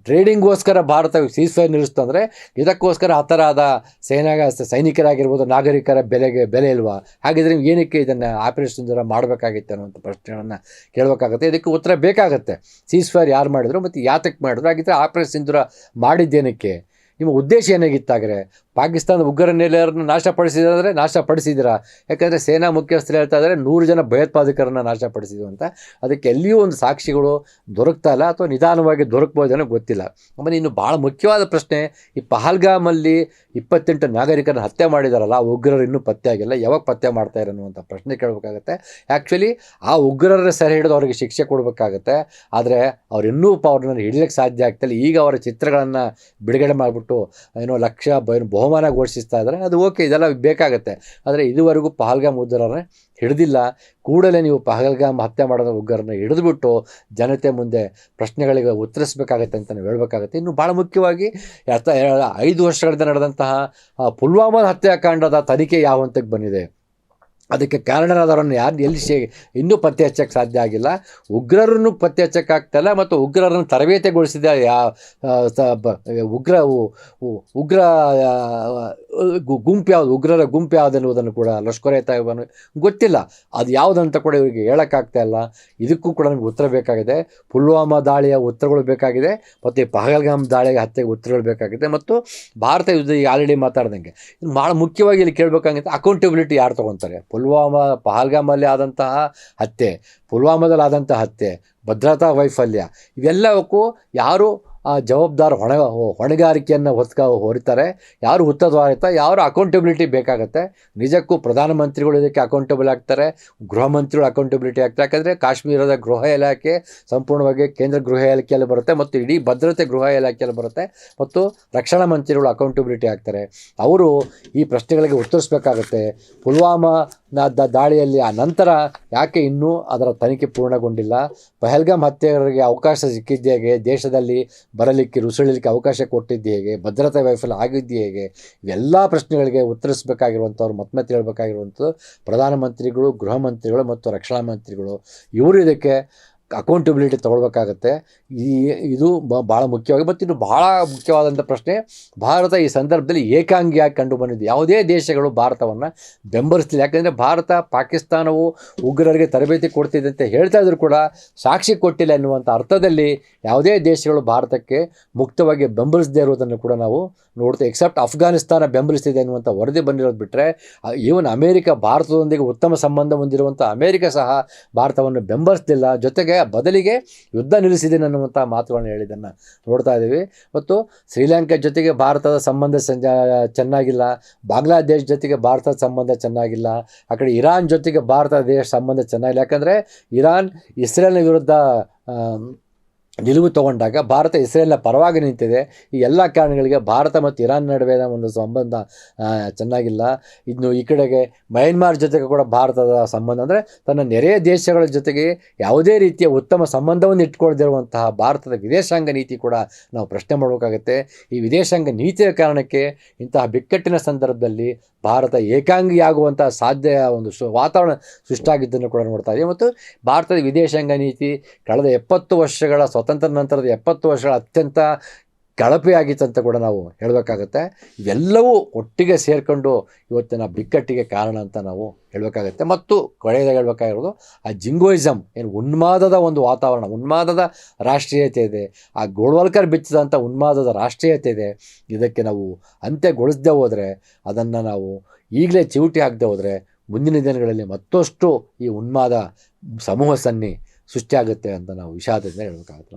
ಟ್ರೇಡಿಂಗ್ಗೋಸ್ಕರ ಭಾರತ ಸೀಸ್ ಫೈರ್ ನಿಲ್ಲಿಸ್ತಂದರೆ ಇದಕ್ಕೋಸ್ಕರ ಹತರಾದ ಸೇನಾಗ ಸೈನಿಕರಾಗಿರ್ಬೋದು ನಾಗರಿಕರ ಬೆಲೆಗೆ ಬೆಲೆ ಇಲ್ವಾ? ಹಾಗಿದ್ರೆ ಏನಕ್ಕೆ ಇದನ್ನು ಆಪರೇಷನ್ ಮಾಡಬೇಕಾಗಿತ್ತು ಅನ್ನುವಂಥ ಪ್ರಶ್ನೆಗಳನ್ನು ಕೇಳಬೇಕಾಗುತ್ತೆ. ಇದಕ್ಕೆ ಉತ್ತರ ಬೇಕಾಗುತ್ತೆ. ಸೀಸ್ ಸೀಸ್ಫೈರ್ ಯಾರು ಮಾಡಿದ್ರು ಮತ್ತು ಯಾತಕ್ಕೆ ಮಾಡಿದ್ರು. ಹಾಗಿದ್ರೆ ಆಪರೇಷನ್ ಸಿಂಧೂರ ಮಾಡಿದ್ದೇನಕ್ಕೆ? ನಿಮ್ಮ ಉದ್ದೇಶ ಏನಾಗಿತ್ತಾಗ್ರೆ ಪಾಕಿಸ್ತಾನದ ಉಗ್ರ ನೆಲೆಯರನ್ನು ನಾಶಪಡಿಸಿದ್ರೆ ನಾಶಪಡಿಸಿದಿರಾ? ಯಾಕಂದರೆ ಸೇನಾ ಮುಖ್ಯಸ್ಥರು ಹೇಳ್ತಾ ಇದ್ದಾರೆ ನೂರು ಜನ ಭಯೋತ್ಪಾದಕರನ್ನು ನಾಶಪಡಿಸಿದ್ರು ಅಂತ. ಅದಕ್ಕೆ ಎಲ್ಲಿಯೂ ಒಂದು ಸಾಕ್ಷಿಗಳು ದೊರಕ್ತಾ ಇಲ್ಲ ಅಥವಾ ನಿಧಾನವಾಗಿ ದೊರಕ್ಬೋದೇನೋ ಗೊತ್ತಿಲ್ಲ. ಆಮೇಲೆ ಇನ್ನು ಭಾಳ ಮುಖ್ಯವಾದ ಪ್ರಶ್ನೆ, ಈ ಪಹಲ್ಗಾಮಲ್ಲಿ ಇಪ್ಪತ್ತೆಂಟು ನಾಗರಿಕರನ್ನು ಹತ್ಯೆ ಮಾಡಿದಾರಲ್ಲ, ಆ ಉಗ್ರರು ಇನ್ನೂ ಪತ್ತೆ ಆಗಿಲ್ಲ. ಯಾವಾಗ ಪತ್ತೆ ಮಾಡ್ತಾರೆ ಅನ್ನುವಂಥ ಪ್ರಶ್ನೆ ಕೇಳಬೇಕಾಗತ್ತೆ. ಆ್ಯಕ್ಚುಲಿ ಆ ಉಗ್ರರ ಸೆರೆ ಹಿಡಿದು ಅವರಿಗೆ ಶಿಕ್ಷೆ ಕೊಡಬೇಕಾಗತ್ತೆ. ಆದರೆ ಅವ್ರು ಇನ್ನೂ ಅವ್ರನ್ನ ಹಿಡಿಲಿಕ್ಕೆ ಸಾಧ್ಯ ಆಗ್ತಿಲ್ಲ ಈಗ ಅವರ ಚಿತ್ರಗಳನ್ನು ಬಿಡುಗಡೆ ಮಾಡಿಬಿಟ್ಟು ಏನೋ ಲಕ್ಷ ಬ ಬಹುಮಾನ ಘೋಷಿಸ್ತಾ ಇದ್ದಾರೆ, ಅದು ಓಕೆ ಇದೆಲ್ಲ ಬೇಕಾಗುತ್ತೆ. ಆದರೆ ಇದುವರೆಗೂ ಪಹಲ್ಗಾಮ್ ಉಗ್ರರನ್ನ ಹಿಡಿದಿಲ್ಲ. ಕೂಡಲೇ ನೀವು ಪಹಲ್ಗಾಮ್ ಹತ್ಯೆ ಮಾಡೋದ ಉಗ್ರರನ್ನ ಹಿಡಿದುಬಿಟ್ಟು ಜನತೆ ಮುಂದೆ ಪ್ರಶ್ನೆಗಳಿಗೆ ಉತ್ತರಿಸಬೇಕಾಗತ್ತೆ ಅಂತ ಹೇಳಬೇಕಾಗತ್ತೆ. ಇನ್ನು ಭಾಳ ಮುಖ್ಯವಾಗಿ ಐದು ವರ್ಷಗಳಿಂದ ನಡೆದಂತಹ ಪುಲ್ವಾಮಾ ಹತ್ಯಾಕಾಂಡದ ತನಿಖೆ ಯಾವ ಹಂತಕ್ಕೆ ಬಂದಿದೆ? ಅದಕ್ಕೆ ಕಾರಣರಾದವರನ್ನು ಯಾರು ಎಲ್ಲಿ ಸೇ ಇನ್ನೂ ಪತ್ತೆ ಹಚ್ಚಕ್ಕೆ ಸಾಧ್ಯ ಆಗಿಲ್ಲ. ಉಗ್ರರನ್ನು ಪತ್ತೆ ಹಚ್ಚಕ್ಕಾಗ್ತಲ್ಲ ಮತ್ತು ಉಗ್ರರನ್ನು ತರಬೇತಿಗೊಳಿಸಿದ ಯಾ ಉಗ್ರ ಉಗ್ರ ಗುಂಪು ಯಾವುದು? ಉಗ್ರರ ಗುಂಪು ಯಾವುದು ಅನ್ನುವುದನ್ನು ಕೂಡ ಲಷ್ಕರ್ ಎ ತಾಯಿಬಾನು ಗೊತ್ತಿಲ್ಲ. ಅದು ಯಾವುದಂತ ಕೂಡ ಇವರಿಗೆ ಹೇಳೋಕ್ಕಾಗ್ತಾ ಇಲ್ಲ. ಇದಕ್ಕೂ ಕೂಡ ನಮಗೆ ಉತ್ತರ ಬೇಕಾಗಿದೆ. ಪುಲ್ವಾಮಾ ದಾಳಿಯ ಉತ್ತರಗಳು ಬೇಕಾಗಿದೆ. ಮತ್ತು ಪಹಲ್ಗಾಮ್ ದಾಳಿಯ ಹತ್ಯೆಗೆ ಉತ್ತರಗಳು ಬೇಕಾಗಿದೆ. ಮತ್ತು ಭಾರತ ಯುದ್ಧ ಈಗ ಆಲ್ರೆಡಿ ಮಾತಾಡ್ದಂಗೆ. ಇದು ಭಾಳ ಮುಖ್ಯವಾಗಿ ಇಲ್ಲಿ ಕೇಳಬೇಕಾಗಿತ್ತು ಅಕೌಂಟಬಿಲಿಟಿ ಯಾರು ತೊಗೊತಾರೆ? ಪುಲ್ವಾಮಾ, ಪಹಲ್ಗಾಮಲ್ಲಿ ಆದಂತಹ ಹತ್ಯೆ ಪುಲ್ವಾಮಾದಲ್ಲಿ ಆದಂತಹ ಹತ್ಯೆ, ಭದ್ರತಾ ವೈಫಲ್ಯ, ಇವೆಲ್ಲವಕ್ಕೂ ಯಾರು ಆ ಜವಾಬ್ದಾರ ಹೊಣೆ, ಹೊಣೆಗಾರಿಕೆಯನ್ನು ಹೊತ್ಕ, ಹೊರಿತಾರೆ. ಯಾರು ಹುತ್ತದ್ವಾರ ಯಾರು ಅಕೌಂಟೆಬಿಲಿಟಿ ಬೇಕಾಗುತ್ತೆ. ನಿಜಕ್ಕೂ ಪ್ರಧಾನಮಂತ್ರಿಗಳು ಇದಕ್ಕೆ ಅಕೌಂಟಬಲ್ ಆಗ್ತಾರೆ. ಗೃಹ ಮಂತ್ರಿಗಳು ಅಕೌಂಟಬಿಲಿಟಿ ಆಗ್ತಾರೆ. ಯಾಕಂದರೆ ಕಾಶ್ಮೀರದ ಗೃಹ ಇಲಾಖೆ ಸಂಪೂರ್ಣವಾಗಿ ಕೇಂದ್ರ ಗೃಹ ಇಲಾಖೆಯಲ್ಲಿ ಬರುತ್ತೆ ಮತ್ತು ಇಡೀ ಭದ್ರತೆ ಗೃಹ ಇಲಾಖೆಯಲ್ಲಿ ಬರುತ್ತೆ ಮತ್ತು ರಕ್ಷಣಾ ಮಂತ್ರಿಗಳು ಅಕೌಂಟಬಿಲಿಟಿ ಆಗ್ತಾರೆ. ಅವರು ಈ ಪ್ರಶ್ನೆಗಳಿಗೆ ಉತ್ತರಿಸಬೇಕಾಗತ್ತೆ. ಪುಲ್ವಾಮಾ ದಾಳಿಯಲ್ಲಿ. ಆ ನಂತರ ಯಾಕೆ ಇನ್ನೂ ಅದರ ತನಿಖೆ ಪೂರ್ಣಗೊಂಡಿಲ್ಲ? ಪಹಲ್ಗಾಮ್ ಹತ್ಯೆಗಾರರಿಗೆ ಅವಕಾಶ ಸಿಕ್ಕಿದ್ದು ಹೇಗೆ? ದೇಶದಲ್ಲಿ ಬರಲಿಕ್ಕೆ, ರುಸುಳಲಿಕ್ಕೆ ಅವಕಾಶ ಕೊಟ್ಟಿದ್ದು ಹೇಗೆ? ಭದ್ರತಾ ವೈಫಲ್ಯ ಆಗಿದ್ದು ಹೇಗೆ? ಇವೆಲ್ಲ ಪ್ರಶ್ನೆಗಳಿಗೆ ಉತ್ತರಿಸಬೇಕಾಗಿರುವಂಥವ್ರು ಮತ್ತೆ ಮತ್ತೆ ಪ್ರಧಾನಮಂತ್ರಿಗಳು, ಗೃಹ ಮಂತ್ರಿಗಳು ಮತ್ತು ರಕ್ಷಣಾ ಮಂತ್ರಿಗಳು. ಇವರು ಇದಕ್ಕೆ ಅಕೌಂಟಬಿಲಿಟಿ ತೊಗೊಳ್ಬೇಕಾಗತ್ತೆ. ಈ, ಇದು ಭಾಳ ಮುಖ್ಯವಾಗಿ ಮತ್ತು ಇನ್ನು ಭಾಳ ಮುಖ್ಯವಾದಂಥ ಪ್ರಶ್ನೆ, ಭಾರತ ಈ ಸಂದರ್ಭದಲ್ಲಿ ಏಕಾಂಗಿಯಾಗಿ ಕಂಡು ಬಂದಿದೆ. ಯಾವುದೇ ದೇಶಗಳು ಭಾರತವನ್ನು ಬೆಂಬಲಿಸ್ತಿಲ್ಲ. ಯಾಕೆಂದರೆ ಭಾರತ ಪಾಕಿಸ್ತಾನವು ಉಗ್ರರಿಗೆ ತರಬೇತಿ ಕೊಡ್ತಿದೆ ಅಂತ ಹೇಳ್ತಾ ಇದ್ರು ಕೂಡ ಸಾಕ್ಷಿ ಕೊಟ್ಟಿಲ್ಲ ಎನ್ನುವಂಥ ಅರ್ಥದಲ್ಲಿ ಯಾವುದೇ ದೇಶಗಳು ಭಾರತಕ್ಕೆ ಮುಕ್ತವಾಗಿ ಬೆಂಬಲಿಸದೇ ಇರುವುದನ್ನು ಕೂಡ ನಾವು ನೋಡ್ತೇವೆ. ಎಕ್ಸೆಪ್ಟ್ ಅಫ್ಘಾನಿಸ್ತಾನ ಬೆಂಬಲಿಸ್ತಿದೆ ಎನ್ನುವಂಥ ವರದಿ ಬಂದಿರೋದು ಬಿಟ್ಟರೆ ಈವನ್ ಅಮೇರಿಕ ಭಾರತದೊಂದಿಗೆ ಉತ್ತಮ ಸಂಬಂಧ ಹೊಂದಿರುವಂಥ ಅಮೇರಿಕ ಸಹ ಭಾರತವನ್ನು ಬೆಂಬಲಿಸ್ತಿಲ್ಲ. ಜೊತೆಗೆ ಬದಲಿಗೆ ಯುದ್ಧ ನಿಲ್ಲಿಸಿದೆ ಅನ್ನುವಂಥ ಮಾತುಗಳನ್ನು ಹೇಳಿದ್ದನ್ನು ನೋಡ್ತಾ ಇದ್ದೀವಿ. ಮತ್ತು ಶ್ರೀಲಂಕಾ ಜೊತೆಗೆ ಭಾರತದ ಸಂಬಂಧ ಸಂಜ, ಚೆನ್ನಾಗಿಲ್ಲ, ಬಾಂಗ್ಲಾದೇಶ ಜೊತೆಗೆ ಭಾರತದ ಸಂಬಂಧ ಚೆನ್ನಾಗಿಲ್ಲ, ಆ ಕಡೆ ಇರಾನ್ ಜೊತೆಗೆ ಭಾರತ ದೇಶ ಸಂಬಂಧ ಚೆನ್ನಾಗಿಲ್ಲ. ಯಾಕಂದರೆ ಇರಾನ್ ಇಸ್ರೇಲ್ನ ವಿರುದ್ಧ ನಿಲುವು ತಗೊಂಡಾಗ ಭಾರತ ಇಸ್ರೇಲ್ನ ಪರವಾಗಿ ನಿಂತಿದೆ. ಈ ಎಲ್ಲ ಕಾರಣಗಳಿಗೆ ಭಾರತ ಮತ್ತು ಇರಾನ್ ನಡುವಿನ ಒಂದು ಸಂಬಂಧ ಚೆನ್ನಾಗಿಲ್ಲ. ಇನ್ನು ಈ ಕಡೆಗೆ ಮಯನ್ಮಾರ್ ಜೊತೆಗೆ ಕೂಡ ಭಾರತದ ಸಂಬಂಧ ಅಂದರೆ ತನ್ನ ನೆರೆಯ ದೇಶಗಳ ಜೊತೆಗೆ ಯಾವುದೇ ರೀತಿಯ ಉತ್ತಮ ಸಂಬಂಧವನ್ನು ಇಟ್ಕೊಳ್ದಿರುವಂತಹ ಭಾರತದ ವಿದೇಶಾಂಗ ನೀತಿ ಕೂಡ ನಾವು ಪ್ರಶ್ನೆ ಮಾಡಬೇಕಾಗತ್ತೆ. ಈ ವಿದೇಶಾಂಗ ನೀತಿಯ ಕಾರಣಕ್ಕೆ ಇಂತಹ ಬಿಕ್ಕಟ್ಟಿನ ಸಂದರ್ಭದಲ್ಲಿ ಭಾರತ ಏಕಾಂಗಿಯಾಗುವಂತಹ ಸಾಧ್ಯ, ಒಂದು ಸು, ವಾತಾವರಣ ಸೃಷ್ಟಾಗಿದ್ದನ್ನು ಕೂಡ ನೋಡ್ತಾ ಇದೆ ಮತ್ತು ಭಾರತದ ವಿದೇಶಾಂಗ ನೀತಿ ಕಳೆದ ಎಪ್ಪತ್ತು ವರ್ಷಗಳ ಸ್ವತಂತ್ರ ನಂತರದ ಎಪ್ಪತ್ತು ವರ್ಷಗಳ ಅತ್ಯಂತ ಕಳಪೆಯಾಗಿತ್ತು ಅಂತ ಕೂಡ ನಾವು ಹೇಳಬೇಕಾಗತ್ತೆ. ಇವೆಲ್ಲವೂ ಒಟ್ಟಿಗೆ ಸೇರಿಕೊಂಡು ಇವತ್ತಿನ ಬಿಕ್ಕಟ್ಟಿಗೆ ಕಾರಣ ಅಂತ ನಾವು ಹೇಳಬೇಕಾಗತ್ತೆ. ಮತ್ತು ಕೊಳೆಯದಾಗ ಹೇಳಬೇಕಾಗಿರೋದು, ಆ ಜಿಂಗೋಯಿಸಮ್ ಏನು ಉನ್ಮಾದದ ಒಂದು ವಾತಾವರಣ, ಉನ್ಮಾದದ ರಾಷ್ಟ್ರೀಯತೆ ಇದೆ. ಆ ಗೋಳ್ವಲ್ಕರ್ ಬಿಚ್ಚಿದಂಥ ಉನ್ಮಾದದ ರಾಷ್ಟ್ರೀಯತೆ ಇದೆ. ಇದಕ್ಕೆ ನಾವು ಅಂತ್ಯಗೊಳಿಸದೆ ಹೋದರೆ, ಅದನ್ನು ನಾವು ಈಗಲೇ ಚಿವುಟಿ ಹಾಕದೆ ಹೋದರೆ, ಮುಂದಿನ ದಿನಗಳಲ್ಲಿ ಮತ್ತಷ್ಟು ಈ ಉನ್ಮಾದ ಸಮೂಹ ಸನ್ನಿ ಸೃಷ್ಟಿಯಾಗುತ್ತೆ ಅಂತ ನಾವು ವಿಷಾದದಿಂದ ಹೇಳಬೇಕಾಗುತ್ತೆ